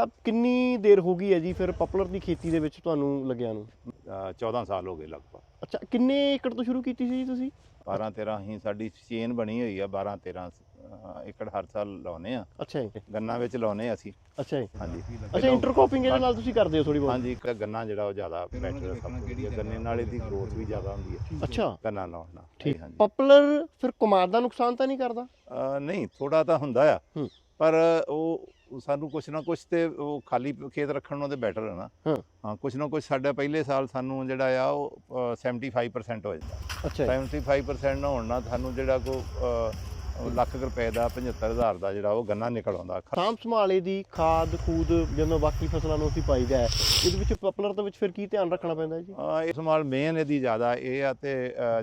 ਸਾਹਿਬ ਕਿੰਨੀ ਦੇਰ ਹੋ ਗਈ ਹੈ ਜੀ ਫਿਰ ਪਪੂਲਰ ਦੀ ਖੇਤੀ ਦੇ ਵਿੱਚ ਤੁਹਾਨੂੰ ਲੱਗਿਆ ਨੂੰ? ਅ, 14 ਸਾਲ ਹੋ ਗਏ ਲਗਭਗ। ਅੱਛਾ ਕਿੰਨੇ ਏਕੜ ਤੋਂ ਸ਼ੁਰੂ ਕੀਤੀ ਸੀ ਜੀ ਤੁਸੀਂ? 12 13 ਹੀ ਸਾਡੀ ਚੇਨ ਬਣੀ ਹੋਈ ਆ 12 13 ਅ, ਏਕੜ ਹਰ ਸਾਲ ਲਾਉਨੇ ਆ। ਅੱਛਾ ਜੀ। ਗੰਨਾ ਵਿੱਚ ਲਾਉਨੇ ਆ ਅਸੀਂ। ਅੱਛਾ ਜੀ। ਹਾਂਜੀ। ਅੱਛਾ ਇੰਟਰਕ੍ਰੋਪਿੰਗ ਇਹਦੇ ਨਾਲ ਤੁਸੀਂ ਕਰਦੇ ਹੋ ਥੋੜੀ ਬਹੁਤ? ਹਾਂਜੀ ਇੱਕ ਗੰਨਾ ਜਿਹੜਾ ਉਹ ਜ਼ਿਆਦਾ ਬੈਟਰ ਸਭ ਤੋਂ ਵਧੀਆ। ਗੰਨੇ ਨਾਲ ਇਹਦੀ ਗਰੋਥ ਵੀ ਜ਼ਿਆਦਾ ਹੁੰਦੀ ਹੈ ਅੱਛਾ। ਗੰਨਾ ਲਾਉਣ ਠੀਕ। ਹਾਂਜੀ ਪਪੂਲਰ ਫਿਰ ਕਮਾਦ ਦਾ ਨੁਕਸਾਨ ਤਾਂ ਨਹੀਂ ਕਰਦਾ? ਅ, ਨਹੀਂ ਥੋੜਾ ਤਾਂ ਹੁੰਦਾ ਆ। ਹੂੰ। ਪਰ ਉਹ ਸਾਨੂੰ ਕੁਛ ਨਾ ਕੁਛ ਤੇ ਉਹ ਖਾਲੀ ਖੇਤ ਰੱਖਣ ਨੂੰ ਤੇ ਬੈਟਰ ਹੈ ਨਾ। ਹਾਂ। ਹਾਂ ਕੁਛ ਨਾ ਕੁਛ ਸਾਡਾ ਪਹਿਲੇ ਸਾਲ ਸਾਨੂੰ ਜਿਹੜਾ ਆ ਉਹ ਅ, 75% ਹੋ ਜਾਂਦਾ। ਅੱਛਾ ਜੀ। 75% ਨਾ ਹੋਣ ਨਾਲ ਸਾਨੂੰ ਜਿਹੜਾ ਕੋ ਲੱਖ ਰੁਪਏ ਦਾ 75000 ਦਾ ਜਿਹੜਾ ਉਹ ਗੰਨਾ ਨਿਕਲ ਆਉਂਦਾ ਸਾਂਭ ਸੰਭਾਲੇ ਦੀ ਖਾਦ ਖੂਦ ਜਿਵੇਂ ਬਾਕੀ ਫਸਲਾਂ ਨੂੰ ਅਸੀਂ ਪਾਈਦਾ ਹੈ ਇਹਦੇ ਵਿੱਚ ਪਪੂਲਰ ਦੇ ਵਿੱਚ ਫਿਰ ਕੀ ਧਿਆਨ ਰੱਖਣਾ ਪੈਂਦਾ ਹੈ ਜੀ? ਅ, ਇਸ ਮਾਲ ਮੇਨ ਇਹਦੀ ਜ਼ਿਆਦਾ ਇਹ ਆ ਤੇ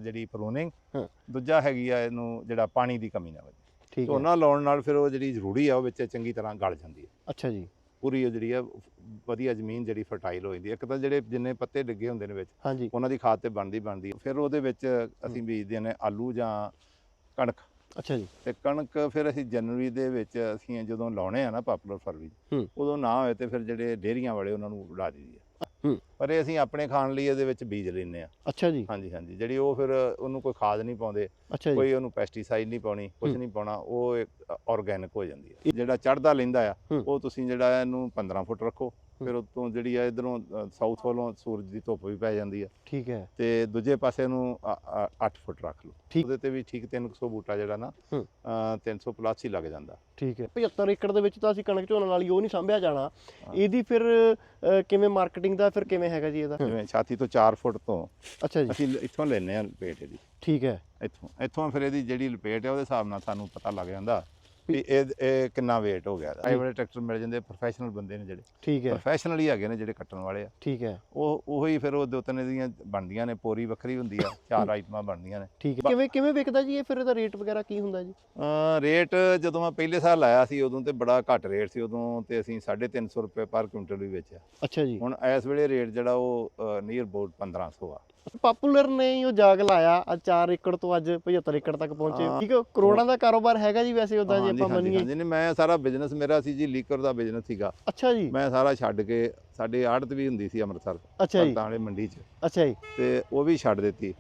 ਜਿਹੜੀ ਪ੍ਰੂਨਿੰਗ ਹਾਂ। ਦੂਜਾ ਹੈਗੀ ਆ ਇਹਨੂੰ ਜਿਹੜਾ ਪਾਣੀ ਦੀ ਕਮੀ ਨਾ ਵਜੇ। ਠੀਕ ਹੈ। ਝੋਨਾ ਲਾਉਣ ਨਾਲ ਫਿਰ ਉਹ ਜਿਹੜੀ ਜ਼ਰੂਰੀ ਆ ਉਹ ਵਿੱਚ ਚੰਗੀ ਤਰ੍ਹਾਂ ਗਲ ਜਾਂਦੀ ਹੈ। ਅੱਛਾ ਜੀ। ਪੂਰੀ ਉਹ ਜਿਹੜੀ ਆ ਵਧੀਆ ਜ਼ਮੀਨ ਜਿਹੜੀ ਫਰਟਾਈਲ ਹੋ ਜਾਂਦੀ ਹੈ। ਇੱਕ ਤਾਂ ਜਿਹੜੇ ਜਿੰਨੇ ਪੱਤੇ ਡਿੱਗੇ ਹੁੰਦੇ ਨੇ ਵਿੱਚ ਹਾਂਜੀ। ਉਹਨਾਂ ਦੀ ਖਾਦ ਤੇ ਬਣਦੀ ਬਣਦੀ ਹੈ। ਫਿਰ ਉਹਦੇ ਵਿੱਚ ਅਸੀਂ ਬੀਜਦੇ ਨੇ ਆਲੂ ਜਾਂ ਕਣਕ। ਅੱਛਾ ਜੀ। ਤੇ ਕਣਕ ਫਿਰ ਅਸੀਂ ਜਨਵਰੀ ਦੇ ਵਿੱਚ ਅਸੀਂ ਜਦੋਂ ਲਾਉਣੇ ਆ ਨਾ ਪਾਪੂਲਰ ਫਰਵਰੀ ਹੂੰ। ਉਦੋਂ ਨਾ ਹੋਏ ਤੇ ਫਿਰ ਜਿਹੜੇ ਡੇਰੀਆਂ ਵਾਲੇ ਉਹਨਾਂ ਨੂੰ ਉਡਾ ਦਈਦੀ। ਪਰ ਇਹ ਅਸੀਂ ਆਪਣੇ ਖਾਣ ਲਈ ਇਹਦੇ ਵਿੱਚ ਬੀਜ ਲੈਂਦੇ ਆ ਅੱਛਾ ਜੀ। ਹਾਂਜੀ ਹਾਂਜੀ। ਜਿਹੜੀ ਉਹ ਫਿਰ ਉਹਨੂੰ ਕੋਈ ਖਾਦ ਨਹੀਂ ਪਾਉਂਦੇ ਕੋਈ ਉਹਨੂੰ ਪੈਸਟੀਸਾਈਡ ਨਹੀਂ ਪਾਉਣੀ ਕੁਝ। ਨਹੀਂ ਪਾਉਣਾ ਉਹ ਆਰਗੈਨਿਕ ਹੋ ਜਾਂਦੀ ਹੈ। ਜਿਹੜਾ ਚੜਦਾ ਲੈਂਦਾ ਆ। ਉਹ ਤੁਸੀਂ ਜਿਹੜਾ ਇਹਨੂੰ 15 ਫੁੱਟ ਰੱਖੋ। ਫਿਰ ਉਤੋਂ ਜਿਹੜੀ ਆ ਇਧਰੋਂ ਸਾਊਥ ਵੱਲੋਂ ਸੂਰਜ ਦੀ ਧੁੱਪ ਵੀ ਪੈ ਜਾਂਦੀ ਆ। ਠੀਕ ਹੈ। ਤੇ ਦੂਜੇ ਪਾਸੇ ਨੂੰ 8 ਫੁੱਟ ਰੱਖ ਲਓ। ਠੀਕ। ਉਹਦੇ ਤੇ ਵੀ ਠੀਕ 300 ਬੂਟਾ ਜਿਹੜਾ ਨਾ ਹੂੰ। ਅ, 300 ਪਲੱਸ ਹੀ ਲੱਗ ਜਾਂਦਾ। ਠੀਕ ਹੈ। 75 ਏਕੜ ਦੇ ਵਿੱਚ ਤਾਂ ਅਸੀਂ ਕਣਕ ਝੋਨਾ ਵਾਲੀ ਉਹ ਨਹੀਂ ਸੰਭਿਆ ਜਾਣਾ। ਇਹਦੀ ਫਿਰ ਕਿਵੇਂ ਮਾਰਕੀਟਿੰਗ ਦਾ ਫਿਰ ਕਿਵੇਂ ਹੈਗਾ ਜੀ ਇਹਦਾ? ਜਿਵੇਂ ਛਾਤੀ ਤੋਂ 4 ਫੁੱਟ ਤੋਂ ਅੱਛਾ ਜੀ। ਅਸੀਂ ਇੱਥੋਂ ਲੈਨੇ ਆ ਲਪੇਟ ਇਹਦੀ। ਠੀਕ ਹੈ। ਇੱਥੋਂ ਇੱਥੋਂ ਫਿਰ ਇਹਦੀ ਜਿਹੜੀ ਲਪੇਟ ਹੈ ਉਹਦੇ ਹਿਸਾਬ ਨਾਲ ਸਾਨੂੰ ਪਤਾ ਲੱਗ ਜਾਂਦਾ। ਵੀ ਇਹ ਇਹ ਕਿੰਨਾ weight ਹੋ ਗਿਆ ਇਹਦਾ। ਇਹ ਵਾਲੇ ਟਰੈਕਟਰ ਮਿਲ ਜਾਂਦੇ ਪ੍ਰੋਫੈਸ਼ਨਲ ਬੰਦੇ ਨੇ ਜਿਹੜੇ। ਠੀਕ ਹੈ। ਪ੍ਰੋਫੈਸ਼ਨਲ ਹੀ ਹੈਗੇ ਨੇ ਜਿਹੜੇ ਕੱਟਣ ਵਾਲੇ ਆ। ਠੀਕ ਹੈ। ਉਹ ਉਹੀ ਫਿਰ ਉਹ ਦੋ ਤਿੰਨ ਦੀਆਂ ਬਣਦੀਆਂ ਨੇ ਪੋਰੀ ਵੱਖਰੀ ਹੁੰਦੀ ਆ ਚਾਰ ਆਈਟਮਾਂ ਬਣਦੀਆਂ ਨੇ। ਠੀਕ ਹੈ। ਕਿਵੇਂ ਕਿਵੇਂ ਵਿਕਦਾ ਜੀ ਇਹ ਫਿਰ ਇਹਦਾ ਰੇਟ ਵਗੈਰਾ ਕੀ ਹੁੰਦਾ ਜੀ? ਰੇਟ ਜਦੋਂ ਮੈਂ ਪਹਿਲੇ ਸਾਲ ਲਾਇਆ ਸੀ ਉਦੋਂ ਤੇ ਬੜਾ ਘੱਟ ਰੇਟ ਸੀ ਉਦੋਂ ਤੇ ਅਸੀਂ 350 ਰੁਪਏ ਪਰ ਕੁਇੰਟਲ ਵੀ ਵੇਚਿਆ। ਅੱਛਾ ਜੀ। ਹੁਣ ਇਸ ਵੇਲੇ ਰੇਟ ਜਿਹੜਾ ਉਹ ਨੀਅਰ ਅਬਾਊਟ 1500 ਆ। ਪਪੂਲਰ ਨੇ ਹੀ ਉਹ ਜਾਗ ਲਾਇਆ ਅੱਜ 4 ਏਕੜ ਤੋਂ ਅੱਜ 75 ਏਕੜ ਤੱਕ ਪਹੁੰਚੇ। ਠੀਕ ਹੈ ਕਰੋੜਾਂ ਦਾ ਕਾਰੋਬਾਰ ਹੈਗਾ ਜੀ ਵੈਸੇ ਉਦਾਂ ਜੇ ਆਪਾਂ ਮੰਨੀਏ। ਹਾਂਜੀ ਨਹੀਂ ਮੈਂ ਸਾਰਾ ਬਿਜ਼ਨਸ ਮੇਰਾ ਸੀ ਜੀ ਲੀਕਰ ਦਾ ਬਿਜ਼ਨਸ ਸੀਗਾ। ਅੱਛਾ ਜੀ। ਮੈਂ ਸਾਰਾ ਛੱਡ ਕੇ ਸਾਡੇ ਆੜਤ ਵੀ ਹੁੰਦੀ ਸੀ ਅੰਮ੍ਰਿਤਸਰ ਅੱਛਾ ਜੀ। ਸਰਤਾਂ ਵਾਲੇ ਮੰਡੀ 'ਚ। ਅੱਛਾ ਜੀ। ਤੇ ਉਹ ਵੀ ਛੱਡ ਦਿੱਤੀ।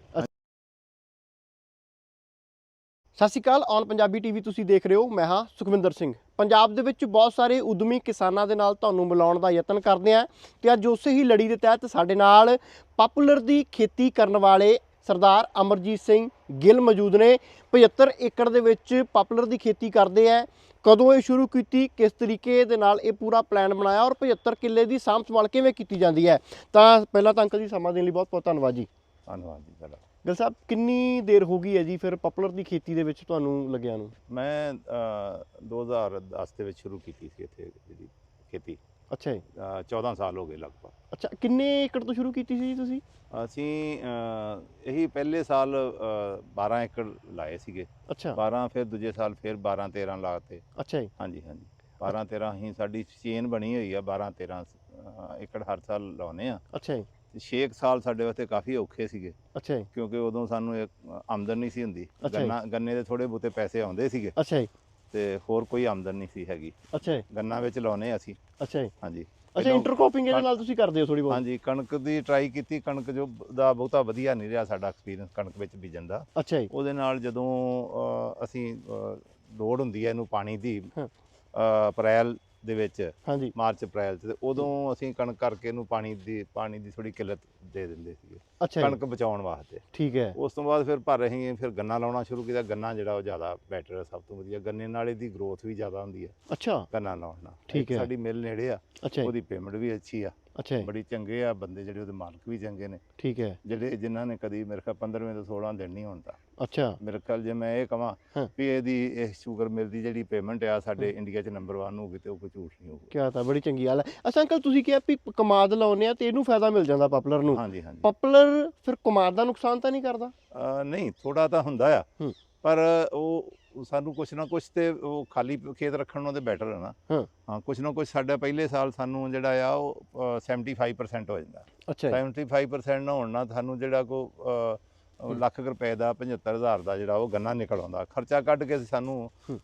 ਸਤਿ ਸ਼੍ਰੀ ਅਕਾਲ ਔਨ ਪੰਜਾਬੀ ਟੀਵੀ ਤੁਸੀਂ ਦੇਖ ਰਹੇ ਹੋ, ਮੈਂ ਹਾਂ ਸੁਖਵਿੰਦਰ ਸਿੰਘ। ਪੰਜਾਬ ਦੇ ਵਿੱਚ ਬਹੁਤ ਸਾਰੇ ਉਦਮੀ ਕਿਸਾਨਾਂ ਦੇ ਨਾਲ ਤੁਹਾਨੂੰ ਮਿਲਾਉਣ ਦਾ ਯਤਨ ਕਰਦੇ ਆ ਤੇ ਅੱਜ ਉਸੇ ਹੀ ਲੜੀ ਦੇ ਤਹਿਤ ਸਾਡੇ ਨਾਲ ਪਪੂਲਰ ਦੀ ਖੇਤੀ ਕਰਨ ਵਾਲੇ ਸਰਦਾਰ ਅਮਰਜੀਤ ਸਿੰਘ ਗਿੱਲ ਮੌਜੂਦ ਨੇ। 75 ਏਕੜ ਦੇ ਵਿੱਚ ਪਪੂਲਰ ਦੀ ਖੇਤੀ ਕਰਦੇ ਆ। ਕਦੋਂ ਇਹ ਸ਼ੁਰੂ ਕੀਤੀ, ਕਿਸ ਤਰੀਕੇ ਦੇ ਨਾਲ ਇਹ ਪੂਰਾ ਪਲਾਨ ਬਣਾਇਆ ਔਰ 75 ਕਿੱਲੇ ਦੀ ਸਾਂਭ ਸੰਭਾਲ ਕਿਵੇਂ ਕੀਤੀ ਜਾਂਦੀ ਹੈ? ਤਾਂ ਪਹਿਲਾਂ ਤਾਂ ਅੰਕਲ ਜੀ, ਸਮਾਂ ਦੇਣ ਲਈ ਬਹੁਤ ਬਹੁਤ ਧੰਨਵਾਦ ਜੀ। ਧੰਨਵਾਦ ਜੀ, ਤੁਹਾਡਾ। ਗਿੱਲ ਸਾਹਿਬ ਕਿੰਨੀ ਦੇਰ ਹੋ ਗਈ ਹੈ ਜੀ ਫਿਰ ਪਪੂਲਰ ਦੀ ਖੇਤੀ ਦੇ ਵਿੱਚ ਤੁਹਾਨੂੰ ਲੱਗਿਆ ਨੂੰ? ਮੈਂ ਅ, 2010 ਦੇ ਵਿੱਚ ਸ਼ੁਰੂ ਕੀਤੀ ਸੀ ਇੱਥੇ ਜਿਹੜੀ ਖੇਤੀ। ਅੱਛਾ ਜੀ। ਅ, 14 ਸਾਲ ਹੋ ਗਏ ਲਗਭਗ। ਅੱਛਾ ਕਿੰਨੇ ਏਕੜ ਤੋਂ ਸ਼ੁਰੂ ਕੀਤੀ ਸੀ ਜੀ ਤੁਸੀਂ? ਅਸੀਂ ਅ, ਇਹੀ ਪਹਿਲੇ ਸਾਲ ਅ, 12 ਏਕੜ ਲਾਏ ਸੀਗੇ। ਅੱਛਾ। 12 ਫਿਰ ਦੂਜੇ ਸਾਲ ਫਿਰ 12 13 ਲਾਤੇ। ਅੱਛਾ ਜੀ। ਹਾਂਜੀ ਹਾਂਜੀ। 12 13 ਹੀ ਸਾਡੀ ਚੇਨ ਬਣੀ ਹੋਈ ਆ 12 13 ਅ, ਏਕੜ ਹਰ ਸਾਲ ਲਾਉਨੇ ਆ। ਅੱਛਾ ਜੀ। 6 ਸਾਲ ਸਾਡੇ ਵਾਸਤੇ ਕਾਫੀ ਔਖੇ ਸੀਗੇ। ਅੱਛਾ ਜੀ। ਕਿਉਂਕਿ ਉਦੋਂ ਸਾਨੂੰ ਇੱਕ ਆਮਦਨ ਨਹੀਂ ਸੀ ਹੁੰਦੀ। ਅੱਛਾ ਜੀ। ਗੰਨਾ ਗੰਨੇ ਦੇ ਥੋੜੇ ਬਹੁਤੇ ਪੈਸੇ ਆਉਂਦੇ ਸੀਗੇ। ਅੱਛਾ ਜੀ। ਤੇ ਹੋਰ ਕੋਈ ਆਮਦਨ ਨਹੀਂ ਸੀ ਹੈਗੀ। ਅੱਛਾ ਜੀ। ਗੰਨਾ ਵਿੱਚ ਲਾਉਨੇ ਅਸੀਂ। ਅੱਛਾ ਜੀ। ਹਾਂਜੀ। ਅੱਛਾ ਪਹਿਲਾਂ- ਇੰਟਰਕ੍ਰੋਪਿੰਗ ਇਹਦੇ ਨਾਲ ਤੁਸੀਂ ਕਰਦੇ ਹੋ ਥੋੜੀ ਬਹੁਤ? ਹਾਂਜੀ ਕਣਕ ਦੀ ਟਰਾਈ ਕੀਤੀ। ਕਣਕ ਜੋ ਦਾ ਬਹੁਤਾ ਵਧੀਆ ਨਹੀਂ ਰਿਹਾ ਸਾਡਾ ਐਕਸਪੀਰੀਅੰਸ ਕਣਕ ਵਿੱਚ ਬੀਜਣ ਦਾ। ਅੱਛਾ ਜੀ। ਉਹਦੇ ਨਾਲ ਜਦੋਂ ਅਸੀਂ ਲੋੜ ਹੁੰਦੀ ਹੈ ਇਹਨੂੰ ਪਾਣੀ ਦੀ ਹਾਂ। ਅਪ੍ਰੈਲ ਦੇ ਵਿੱਚ ਹਾਂਜੀ। ਮਾਰਚ ਅਪ੍ਰੈਲ 'ਚ ਤੇ ਉਦੋਂ ਅਸੀਂ ਕਣਕ ਕਰਕੇ ਇਹਨੂੰ ਪਾਣੀ ਦੀ ਪਾਣੀ ਦੀ ਥੋੜੀ ਕਿੱਲਤ ਦੇ ਦਿੰਦੇ ਸੀਗੇ। ਕਣਕ ਬਚਾਉਣ ਵਾਸਤੇ। ਠੀਕ ਹੈ। ਉਸ ਤੋਂ ਬਾਅਦ ਫਿਰ ਭਰ ਅਸੀਂ ਫਿਰ ਗੰਨਾ ਲਾਉਣਾ ਸ਼ੁਰੂ ਕੀਤਾ। ਗੰਨਾ ਜਿਹੜਾ ਉਹ ਜ਼ਿਆਦਾ ਬੈਟਰ ਹੈ ਸਭ ਤੋਂ ਵਧੀਆ। ਗੰਨੇ ਨਾਲ ਇਹਦੀ ਗਰੋਥ ਵੀ ਜ਼ਿਆਦਾ ਹੁੰਦੀ ਹੈ। ਅੱਛਾ। ਗੰਨਾ ਲਾਉਣ। ਠੀਕ ਹੈ। ਸਾਡੀ ਮਿਲ ਨੇੜੇ ਆ। ਉਹਦੀ ਪੇਮੈਂਟ ਵੀ ਅੱਛੀ ਆ। ਅੱਛਾ ਜੀ। ਬੜੀ ਚੰਗੇ ਆ ਬੰਦੇ ਜਿਹੜੇ ਉਹਦੇ ਮਾਲਕ ਵੀ ਚੰਗੇ ਨੇ। ਠੀਕ ਹੈ। ਜਿਹੜੇ ਜਿਨ੍ਹਾਂ ਨੇ ਕਦੀ ਮੇਰੇ ਖਿਆਲ 15ਵੇਂ ਤੋਂ 16 ਦਿਨ ਨਹੀਂ ਤਾਂ ਅੱਛਾ। ਮੇਰੇ ਖਿਆਲ ਜੇ ਮੈਂ ਇਹ ਕਹਾਂ। ਵੀ ਇਹਦੀ ਇਹ ਸ਼ੂਗਰ ਮਿਲ ਦੀ ਜਿਹੜੀ ਪੇਮੈਂਟ ਆ ਸਾਡੇ ਇੰਡੀਆ 'ਚ ਨੰਬਰ 1 ਹੋਊਗੀ ਤੇ ਉਹ ਕੋਈ ਝੂਠ ਨਹੀਂ ਹੋਊਗਾ। ਕਿਆ ਤਾਂ ਬੜੀ ਚੰਗੀ ਗੱਲ ਹੈ ਅੱਛਾ ਅੰਕਲ ਤੁਸੀਂ ਕਿਹਾ ਵੀ ਕਮਾਦ ਲਾਉਨੇ ਆ ਤੇ ਇਹਨੂੰ ਫਾਇਦਾ ਮਿਲ ਜਾਂਦਾ ਪਪੂਲਰ ਨੂੰ। ਹਾਂਜੀ ਹਾਂਜੀ। ਪਪੂਲਰ ਫਿਰ ਕਮਾਦ ਦਾ ਨੁਕਸਾਨ ਤਾਂ ਨਹੀਂ ਕਰਦਾ? ਨਹੀਂ ਥੋੜਾ ਤਾਂ ਹੁੰਦਾ ਆ। ਪਰ ਉਹ ਸਾਨੂੰ ਕੁਛ ਨਾ ਕੁਛ ਤੇ ਉਹ ਖਾਲੀ ਖੇਤ ਰੱਖਣ ਨੂੰ ਤੇ ਬੈਟਰ ਹੈ ਨਾ। ਹਾਂ। ਕੁਛ ਨਾ ਕੁਛ ਸਾਡਾ ਪਹਿਲੇ ਸਾਲ ਸਾਨੂੰ ਜਿਹੜਾ ਆ ਉਹ ਅਹ, 75% ਹੋ ਜਾਂਦਾ। ਅੱਛਾ ਜੀ। 75% ਨਾ ਹੋਣ ਨਾਲ ਸਾਨੂੰ ਜਿਹੜਾ ਕੋ ਉਹ ਲੱਖ ਰੁਪਏ ਦਾ 75000 ਦਾ ਜਿਹੜਾ ਉਹ ਗੰਨਾ ਨਿਕਲ ਆਉਂਦਾ ਖਰਚਾ ਕੱਢ ਕੇ ਸਾਨੂੰ ਹੂੰ।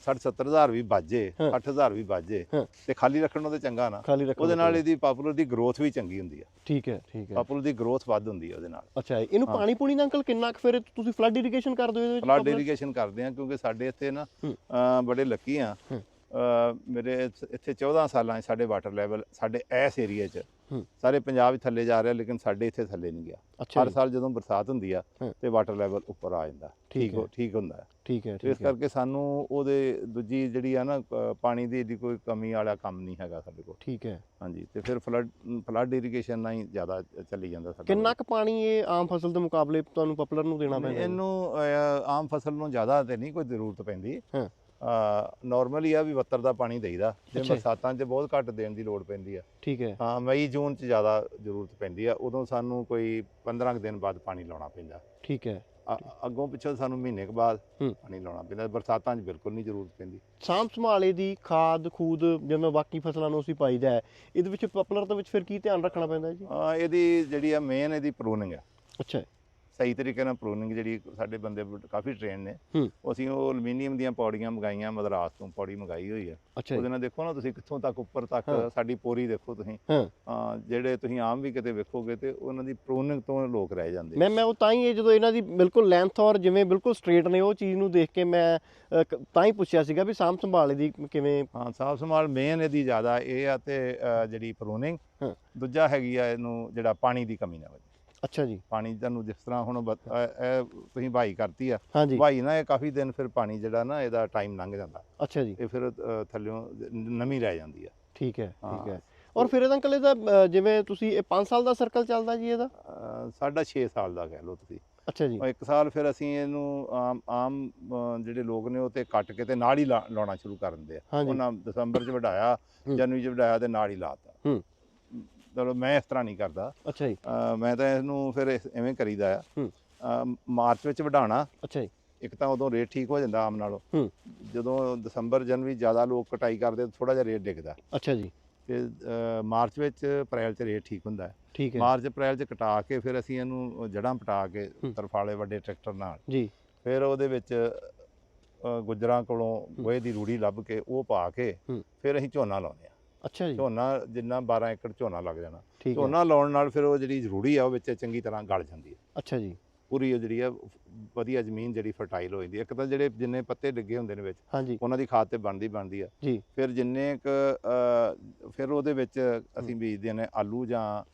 60 70000 ਵੀ ਬਾਜੇ ਹਾਂ। 60000 ਵੀ ਬਾਜੇ ਹਾਂ। ਤੇ ਖਾਲੀ ਰੱਖਣ ਤੇ ਚੰਗਾ ਨਾ ਉਹਦੇ ਨਾਲ। ਇਹਦੀ ਪਾਪੂਲਰ ਦੀ ਗਰੋਥ ਵੀ ਚੰਗੀ ਹੁੰਦੀ ਆ ਠੀਕ ਹੈ ਠੀਕ ਹੈ ਪਾਪੂਲਰ ਦੀ ਗਰੋਥ ਵੱਧ ਹੁੰਦੀ ਆ ਉਹਦੇ ਨਾਲ ਅੱਛਾ। ਇਹਨੂੰ ਹਾਂ। ਪਾਣੀ ਪੂਣੀ ਦਾ ਅੰਕਲ ਕਿੰਨਾ ਕੁ ਫਿਰ ਤੁਸੀਂ ਫਲੱਡ ਇਰੀਗੇਸ਼ਨ ਕਰਦੇ ਹੋ ਇਹਦੇ ਵਿੱਚ ਫਲੱਡ? ਇਰੀਗੇਸ਼ਨ ਕਰਦੇ ਆ ਕਿਉਂਕਿ ਸਾਡੇ ਇੱਥੇ ਨਾ ਹੂੰ। ਬੜੇ ਲੱਕੀ ਆ ਹੂੰ। ਮੇਰੇ ਇੱਥ- ਇੱਥੇ 14 ਸਾਲਾਂ 'ਚ ਸਾਡੇ ਵਾਟਰ ਲੈਵਲ ਸਾਡੇ ਇਸ ਏਰੀਆ 'ਚ। ਸਾਰੇ ਪੰਜਾਬ 'ਚ ਥੱਲੇ ਜਾ ਰਿਹਾ ਲੇਕਿਨ ਸਾਡੇ ਇੱਥੇ ਥੱਲੇ ਨਹੀਂ ਗਿਆ ਹਰ ਸਾਲ ਜਦੋਂ ਬਰਸਾਤ ਹੁੰਦੀ ਆ। ਤੇ ਵਾਟਰ ਲੈਵਲ ਉੱਪਰ ਆ ਜਾਂਦਾ ਠੀਕ ਹੋ-। ਠੀਕ ਹੁੰਦਾ ਹੈ। ਠੀਕ ਹੈ ਇਸ ਕਰਕੇ ਸਾਨੂੰ ਉਹਦੇ ਦੂਜੀ ਜਿਹੜੀ ਆ ਨਾ ਪਾਣੀ ਦੀ ਏਡੀ ਕੋਈ ਕਮੀ ਵਾਲਾ ਕੰਮ ਨਹੀਂ ਹੈਗਾ ਸਾਡੇ ਕੋਲ ਠੀਕ ਹੈ ਹਾਂਜੀ ਤੇ ਫਿਰ ਫਲੱਡ ਫਲੱਡ ਇਰੀਗੇਸ਼ਨ ਨਾਲ ਹੀ ਜ਼ਿਆਦਾ ਚੱਲੀ ਜਾਂਦਾ ਸਾਡਾ ਕਿੰਨਾ ਕੁ ਪਾਣੀ ਇਹ ਆਮ ਫਸਲ ਦੇ ਮੁਕਾਬਲੇ ਤੁਹਾਨੂੰ ਪਪੂਲਰ ਨੂੰ ਦੇਣਾ ਪੈਂਦਾ? ਇਹਨੂੰ ਆਮ ਫਸਲ ਨੂੰ ਜ਼ਿਆਦਾ ਤੇ ਨਹੀਂ ਕੋਈ ਜ਼ਰੂਰਤ ਪੈਂਦੀ ਹਾਂ। ਨਾਰਮਲੀ ਆ ਵੀ ਵੱਤਰ ਦਾ ਪਾਣੀ ਦੇਈਦਾ। ਜੇ। ਬਰਸਾਤਾਂ 'ਚ ਬਹੁਤ ਘੱਟ ਦੇਣ ਦੀ ਲੋੜ ਪੈਂਦੀ ਆ। ਠੀਕ ਹੈ। ਹਾਂ ਮਈ ਜੂਨ 'ਚ ਜ਼ਿਆਦਾ ਜ਼ਰੂਰਤ ਪੈਂਦੀ ਆ। ਉਦੋਂ ਸਾਨੂੰ ਕੋਈ 15 ਕੁ ਦਿਨ ਬਾਅਦ ਪਾਣੀ ਲਾਉਣਾ ਪੈਂਦਾ। ਠੀਕ ਹੈ। ਅੱਗੋਂ ਪਿੱਛੋਂ ਸਾਨੂੰ ਮਹੀਨੇ ਕੁ ਬਾਅਦ ਹੂੰ। ਪਾਣੀ ਲਾਉਣਾ ਪੈਂਦਾ। ਬਰਸਾਤਾਂ 'ਚ ਬਿਲਕੁਲ ਨਹੀਂ ਜ਼ਰੂਰਤ ਪੈਂਦੀ। ਸਾਂਭ ਸੰਭਾਲੇ ਦੀ ਖਾਦ ਖੂਦ ਜਿਵੇਂ ਬਾਕੀ ਫਸਲਾਂ ਨੂੰ ਅਸੀਂ ਪਾਈਦਾ ਹੈ ਇਹਦੇ ਵਿੱਚ ਪਪੂਲਰ ਦੇ ਵਿੱਚ ਫਿਰ ਕੀ ਧਿਆਨ ਰੱਖਣਾ ਪੈਂਦਾ ਜੀ? ਇਹਦੀ ਜਿਹੜੀ ਆ ਮੇਨ ਇਹਦੀ ਪ੍ਰੂਨਿੰਗ ਆ। ਅੱਛਾ। ਸਹੀ ਤਰੀਕੇ ਨਾਲ ਪ੍ਰੂਨਿੰਗ ਜਿਹੜੀ ਸਾਡੇ ਬੰਦੇ ਕਾਫੀ ਟ੍ਰੇਨ ਨੇ। ਹੂੰ। ਉਹ ਅਸੀਂ ਉਹ ਐਲੂਮੀਨੀਅਮ ਦੀਆਂ ਪੌੜੀਆਂ ਮੰਗਾਈਆਂ ਮਦਰਾਸ ਤੋਂ ਪੌੜੀ ਮੰਗਾਈ ਹੋਈ ਅੱਛਾ ਉਹਦੇ ਨਾਲ ਦੇਖੋ ਨਾ ਤੁਸੀਂ ਕਿੱਥੋਂ ਤੱਕ ਉੱਪਰ ਤੱਕ ਹਾਂ। ਸਾਡੀ ਪੋਰੀ ਦੇਖੋ ਤੁਸੀਂ। ਹਾਂ। ਜਿਹੜੇ ਤੁਸੀਂ ਆਮ ਵੀ ਕਿਤੇ ਵੇਖੋਗੇ ਤੇ ਉਹਨਾਂ ਦੀ ਪ੍ਰੂਨਿੰਗ ਤੋਂ ਲੋਕ ਰਹਿ ਜਾਂਦੇ। ਮੈਂ ਮੈਂ ਉਹ ਤਾਂ ਹੀ ਇਹ ਜਦੋਂ ਇਹਨਾਂ ਦੀ ਬਿਲਕੁਲ ਲੈਂਥ ਔਰ ਜਿਵੇਂ ਬਿਲਕੁਲ ਸਟ੍ਰੇਟ ਨੇ ਉਹ ਚੀਜ਼ ਨੂੰ ਦੇਖ ਕੇ ਮੈਂ ਤਾਂ ਹੀ ਪੁੱਛਿਆ ਸੀਗਾ ਵੀ ਸਾਂਭ ਸੰਭਾਲੇ ਦੀ ਕਿਵੇਂ। ਹਾਂ ਸਾਫ਼ ਸੰਭਾਲ ਮੇਨ ਇਹਦੀ ਜ਼ਿਆਦਾ ਇਹ ਆ ਤੇ ਜਿਹੜੀ ਪ੍ਰੂਨਿੰਗ ਹਾਂ। ਦੂਜਾ ਹੈਗੀ ਆ ਇਹਨੂੰ ਜਿਹੜਾ ਪਾਣੀ ਦੀ ਕਮੀ ਨਾ ਵਜੇ। ਅੱਛਾ ਜੀ। ਪਾਣੀ ਤੁਹਾਨੂੰ ਜਿਸ ਤਰ੍ਹਾਂ ਹੁਣ ਬਤ- ਇਹ ਇਹ ਤੁਸੀਂ ਵਾਈ ਕਰਤੀ ਆ ਹਾਂਜੀ। ਵਾਈ ਨਾ ਇਹ ਕਾਫੀ ਦਿਨ ਫਿਰ ਪਾਣੀ ਜਿਹੜਾ ਨਾ ਇਹਦਾ ਟਾਈਮ ਲੰਘ ਜਾਂਦਾ। ਅੱਛਾ ਜੀ। ਇਹ ਫਿਰ ਥੱਲਿਓਂ ਨਮੀ ਰਹਿ ਜਾਂਦੀ ਆ। ਠੀਕ ਹੈ ਠੀਕ ਹਾਂ। ਹੈ। ਔਰ ਫਿਰ ਇਹਦਾ ਅੰਕਲ ਇਹਦਾ ਅ, ਜਿਵੇਂ ਤੁਸੀਂ ਇਹ 5 ਸਾਲ ਦਾ ਸਰਕਲ ਚੱਲਦਾ ਜੀ ਇਹਦਾ? ਸਾਡਾ 6 ਸਾਲ ਦਾ ਕਹਿ ਲਓ ਤੁਸੀਂ। ਅੱਛਾ ਜੀ। ਉਹ ਇੱਕ ਸਾਲ ਫਿਰ ਅਸੀਂ ਇਹਨੂੰ ਆਮ ਆਮ ਜਿਹੜੇ ਲੋਕ ਨੇ ਉਹ ਤੇ ਕੱਟ ਕੇ ਤੇ ਨਾਲ ਹੀ ਲਾ- ਲਾਉਣਾ ਸ਼ੁਰੂ ਕਰ ਦਿੰਦੇ ਆ। ਹਾਂਜੀ। ਉਹਨਾਂ ਦਸੰਬਰ 'ਚ ਵਢਾਇਆ ਹੂੰ। ਜਨਵਰੀ 'ਚ ਵਢਾਇਆ ਤੇ ਨਾਲ ਹੀ ਲਾਤਾ ਹੂੰ। ਚਲੋ ਮੈਂ ਇਸ ਤਰ੍ਹਾਂ ਨਹੀਂ ਕਰਦਾ। ਅੱਛਾ ਜੀ। ਮੈਂ ਤਾਂ ਇਹਨੂੰ ਫਿਰ ਐਵੇਂ ਕਰੀਦਾ ਆ। ਮਾਰਚ ਵਿੱਚ ਵਢਾਉਣਾ। ਅੱਛਾ ਜੀ। ਇੱਕ ਤਾਂ ਉਦੋਂ ਰੇਟ ਠੀਕ ਹੋ ਜਾਂਦਾ ਆਮ ਨਾਲੋਂ। ਜਦੋਂ ਦਸੰਬਰ ਜਨਵਰੀ ਜ਼ਿਆਦਾ ਲੋਕ ਕਟਾਈ ਕਰਦੇ ਥੋੜਾ ਜਿਹਾ ਰੇਟ ਡਿੱਗਦਾ। ਅੱਛਾ ਜੀ। ਤੇ ਮਾਰਚ ਵਿੱਚ ਅਪ੍ਰੈਲ 'ਚ ਰੇਟ ਠੀਕ ਹੁੰਦਾ। ਹੈ ਠੀਕ ਹੈ। ਮਾਰਚ ਅਪ੍ਰੈਲ 'ਚ ਕਟਾ ਕੇ ਫਿਰ ਅਸੀਂ ਇਹਨੂੰ ਜੜਾਂ ਪਟਾ ਕੇ। ਤਰਫਾਲੇ ਵੱਡੇ ਟਰੈਕਟਰ ਨਾਲ। ਜੀ। ਫਿਰ ਉਹਦੇ ਵਿੱਚ ਗੁੱਜਰਾਂ ਕੋਲੋਂ ਗੋਹੇ ਦੀ ਰੂੜੀ ਲੱਭ ਕੇ ਉਹ ਪਾ ਕੇ। ਫਿਰ ਅਸੀਂ ਝੋਨਾ ਲਾਉਂਦੇ ਆ ਅੱਛਾ ਜੀ। ਝੋਨਾ ਜਿੰਨਾ 12 ਏਕੜ ਝੋਨਾ ਲੱਗ ਜਾਣਾ। ਠੀਕ ਹੈ। ਝੋਨਾ ਲਾਉਣ ਨਾਲ ਫਿਰ ਉਹ ਜਿਹੜੀ ਰੂੜੀ ਆ ਉਹ ਵਿੱਚ ਚੰਗੀ ਤਰ੍ਹਾਂ ਗਲ ਜਾਂਦੀ ਹੈ। ਅੱਛਾ ਜੀ। ਪੂਰੀ ਉਹ ਜਿਹੜੀ ਆ ਵਧੀਆ ਜ਼ਮੀਨ ਜਿਹੜੀ ਫਰਟਾਈਲ ਹੋ ਜਾਂਦੀ ਹੈ। ਇੱਕ ਤਾਂ ਜਿਹੜੇ ਜਿੰਨੇ ਪੱਤੇ ਡਿੱਗੇ ਹੁੰਦੇ ਨੇ ਵਿੱਚ ਹਾਂਜੀ। ਉਹਨਾਂ ਦੀ ਖਾਦ ਤੇ ਬਣਦੀ ਬਣਦੀ ਆ। ਜੀ। ਫਿਰ ਜਿੰਨੇ ਕ ਫਿਰ ਉਹਦੇ ਵਿੱਚ ਅਸੀਂ ਬੀਜਦੇ ਨੇ ਆਲੂ ਜਾਂ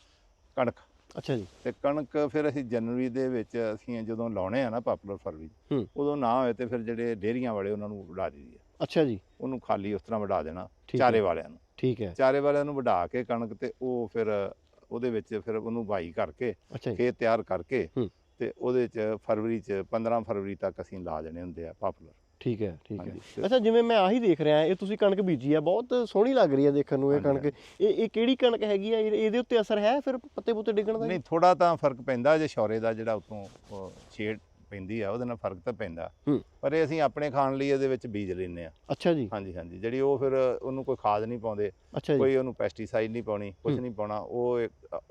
ਕਣਕ। ਅੱਛਾ ਜੀ। ਤੇ ਕਣਕ ਫਿਰ ਅਸੀਂ ਜਨਵਰੀ ਦੇ ਵਿੱਚ ਅਸੀਂ ਜਦੋਂ ਲਾਉਣੇ ਆ ਨਾ ਪਾਪੂਲਰ ਫਰਵਰੀ। ਉਦੋਂ ਨਾ ਹੋਏ ਤੇ ਫਿਰ ਜਿਹੜੇ ਡੇਰੀਆਂ ਵਾਲੇ ਉਹਨਾਂ ਨੂੰ ਦਈਦੀ ਆ। ਅੱਛਾ ਜੀ। ਉਹਨੂੰ ਖਾਲੀ ਉਸ ਤਰ੍ਹਾਂ ਵਢਾ ਦੇਣਾ ਚਾਰੇ ਵਾਲਿਆਂ ਨੂੰ। ਠੀਕ ਹੈ। ਚਾਰੇ ਵਾਲਿਆਂ ਨੂੰ ਵਢਾ ਕੇ ਕਣਕ ਤੇ ਉਹ ਫਿਰ ਉਹਦੇ ਵਿੱਚ ਫਿਰ ਉਹਨੂੰ ਵਾਈ ਕਰਕੇ ਖੇਤ ਤਿਆਰ ਕਰਕੇ। ਤੇ ਉਹਦੇ ਚ ਫਰਵਰੀ ਚ 15 ਫਰਵਰੀ ਤੱਕ ਅਸੀਂ ਲਾ ਦੇਣੇ ਹੁੰਦੇ ਆ ਪਾਪੂਲਰ। ਠੀਕ ਹੈ ਠੀਕ ਹੈ। ਅੱਛਾ ਜਿਵੇਂ ਮੈਂ ਆਹੀ ਦੇਖ ਰਿਹਾ ਇਹ ਤੁਸੀਂ ਕਣਕ ਬੀਜੀ ਆ ਬਹੁਤ ਸੋਹਣੀ ਲੱਗ ਰਹੀ ਹੈ ਦੇਖਣ ਨੂੰ ਇਹ ਕਣਕ। ਇਹ ਇਹ ਕਿਹੜੀ ਕਣਕ ਹੈਗੀ ਆ? ਇਹ- ਇਹਦੇ ਉੱਤੇ ਅਸਰ ਹੈ ਫਿਰ ਪੱਤੇ ਪੁੱਤੇ ਡਿੱਗਣ ਦਾ? ਨਹੀਂ ਥੋੜਾ ਤਾਂ ਫ਼ਰਕ ਪੈਂਦਾ ਜੇ ਸ਼ੌਰੇ ਦਾ ਜਿਹੜਾ ਉਤੋਂ ਛੇੜ ਪੈਂਦੀ ਆ ਉਹਦੇ ਨਾਲ ਫ਼ਰਕ ਤਾਂ ਪੈਂਦਾ। ਪਰ ਇਹ ਅਸੀਂ ਆਪਣੇ ਖਾਣ ਲਈ ਇਹਦੇ ਵਿੱਚ ਬੀਜ ਲੈਂਦੇ ਆ। ਅੱਛਾ ਜੀ। ਹਾਂਜੀ ਹਾਂਜੀ। ਜਿਹੜੀ ਉਹ ਫਿਰ ਉਹਨੂੰ ਕੋਈ ਖਾਦ ਨਹੀਂ ਪਾਉਂਦੇ ਕੋਈ ਉਹਨੂੰ ਪੈਸਟੀਸਾਈਡ ਨਹੀਂ ਪਾਉਣੀ ਕੁਝ। ਨਹੀਂ ਪਾਉਣਾ ਉਹ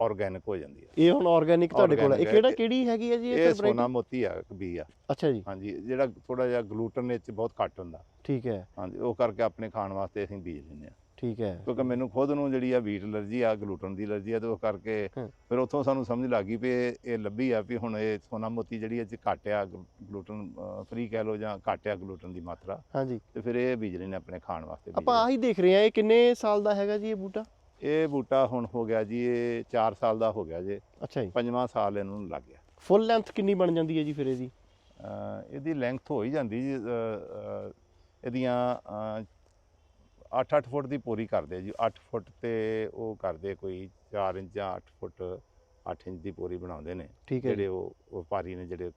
ਆਰਗੈਨਿਕ ਹੋ ਜਾਂਦੀ ਹੈ ਇਹ ਹੁਣ ਆਰਗੈਨਿਕ ਤੁਹਾਡੇ ਕੋਲ ਇਹ। ਕਿਹੜਾ ਕਿਹੜੀ ਹੈਗੀ ਹੈ ਜੀ ਇਹ ਸੋਨਾ? ਮੋਤੀ ਆ ਬੀ ਆ। ਅੱਛਾ ਜੀ। ਹਾਂਜੀ ਜਿਹੜਾ ਥੋੜਾ ਜਿਹਾ ਗਲੂਟਨ ਇਹ ਚ ਬਹੁਤ ਘੱਟ ਹੁੰਦਾ। ਠੀਕ ਹੈ। ਹਾਂਜੀ ਉਹ ਕਰਕੇ ਆਪਣੇ ਖਾਣ ਵਾਸਤੇ ਅਸੀਂ ਬੀਜ ਲੈਂਦੇ ਆ। ਠੀਕ ਹੈ। ਕਿਉਂਕਿ ਮੈਨੂੰ ਖੁਦ ਨੂੰ ਜਿਹੜੀ ਆ ਵੀਟ ਅਲਰਜੀ ਆ ਗਲੂਟਨ ਦੀ ਅਲਰਜੀ ਆ ਤੇ ਉਹ ਕਰਕੇ। ਫਿਰ ਉੱਥੋਂ ਸਾਨੂੰ ਸਮਝ ਲੱਗ ਗਈ ਵੀ ਇਹ ਲੱਭੀ ਆ ਵੀ ਹੁਣ ਇਹ ਸੋਨਾ ਮੋਤੀ ਜਿਹੜੀ ਇਹ ਘੱਟ ਆ ਗਲੂਟਨ ਫ੍ਰੀ ਕਹਿ ਲਓ ਜਾਂ ਘੱਟ ਆ ਗਲੂਟਨ ਦੀ ਮਾਤਰਾ। ਹਾਂਜੀ। ਤੇ ਫਿਰ ਇਹ ਬੀਜ ਲੈਂਦੇ ਆਪਣੇ ਖਾਣ ਵਾਸਤੇ ਆਪਾਂ ਆਹੀ ਦੇਖ ਰਹੇ ਆ ਇਹ ਕਿੰਨੇ ਸਾਲ ਦਾ ਹੈਗਾ ਜੀ ਇਹ ਬੂਟਾ? ਇਹ ਬੂਟਾ ਹੁਣ ਹੋ ਗਿਆ ਜੀ ਇਹ 4 ਸਾਲ ਦਾ ਹੋ ਗਿਆ ਜੇ। ਅੱਛਾ ਜੀ। ਪੰਜਵਾਂ ਸਾਲ ਇਹਨੂੰ ਲੱਗ ਗਿਆ। ਫੁੱਲ ਲੈਂਥ ਕਿੰਨੀ ਬਣ ਜਾਂਦੀ ਹੈ ਜੀ ਫਿਰ ਇਹਦੀ? ਇਹਦੀ ਲੈਂਥ ਹੋ ਹੀ ਜਾਂਦੀ ਜੀ ਇਹਦੀਆਂ 8-8 ਫੁੱਟ ਦੀ ਪੂਰੀ ਕਰਦੇ ਜੀ। 8 ਫੁੱਟ ਤੇ ਉਹ ਕਰਦੇ ਕੋਈ 4 ਇੰਚ ਜਾਂ 8 ਫੁੱਟ 8 ਇੰਚ ਦੀ ਪੂਰੀ ਬਣਾਉਂਦੇ ਨੇ। ਜਿਹੜੇ ਉਹ ਵਪਾਰੀ ਨੇ ਜਿਹੜੇ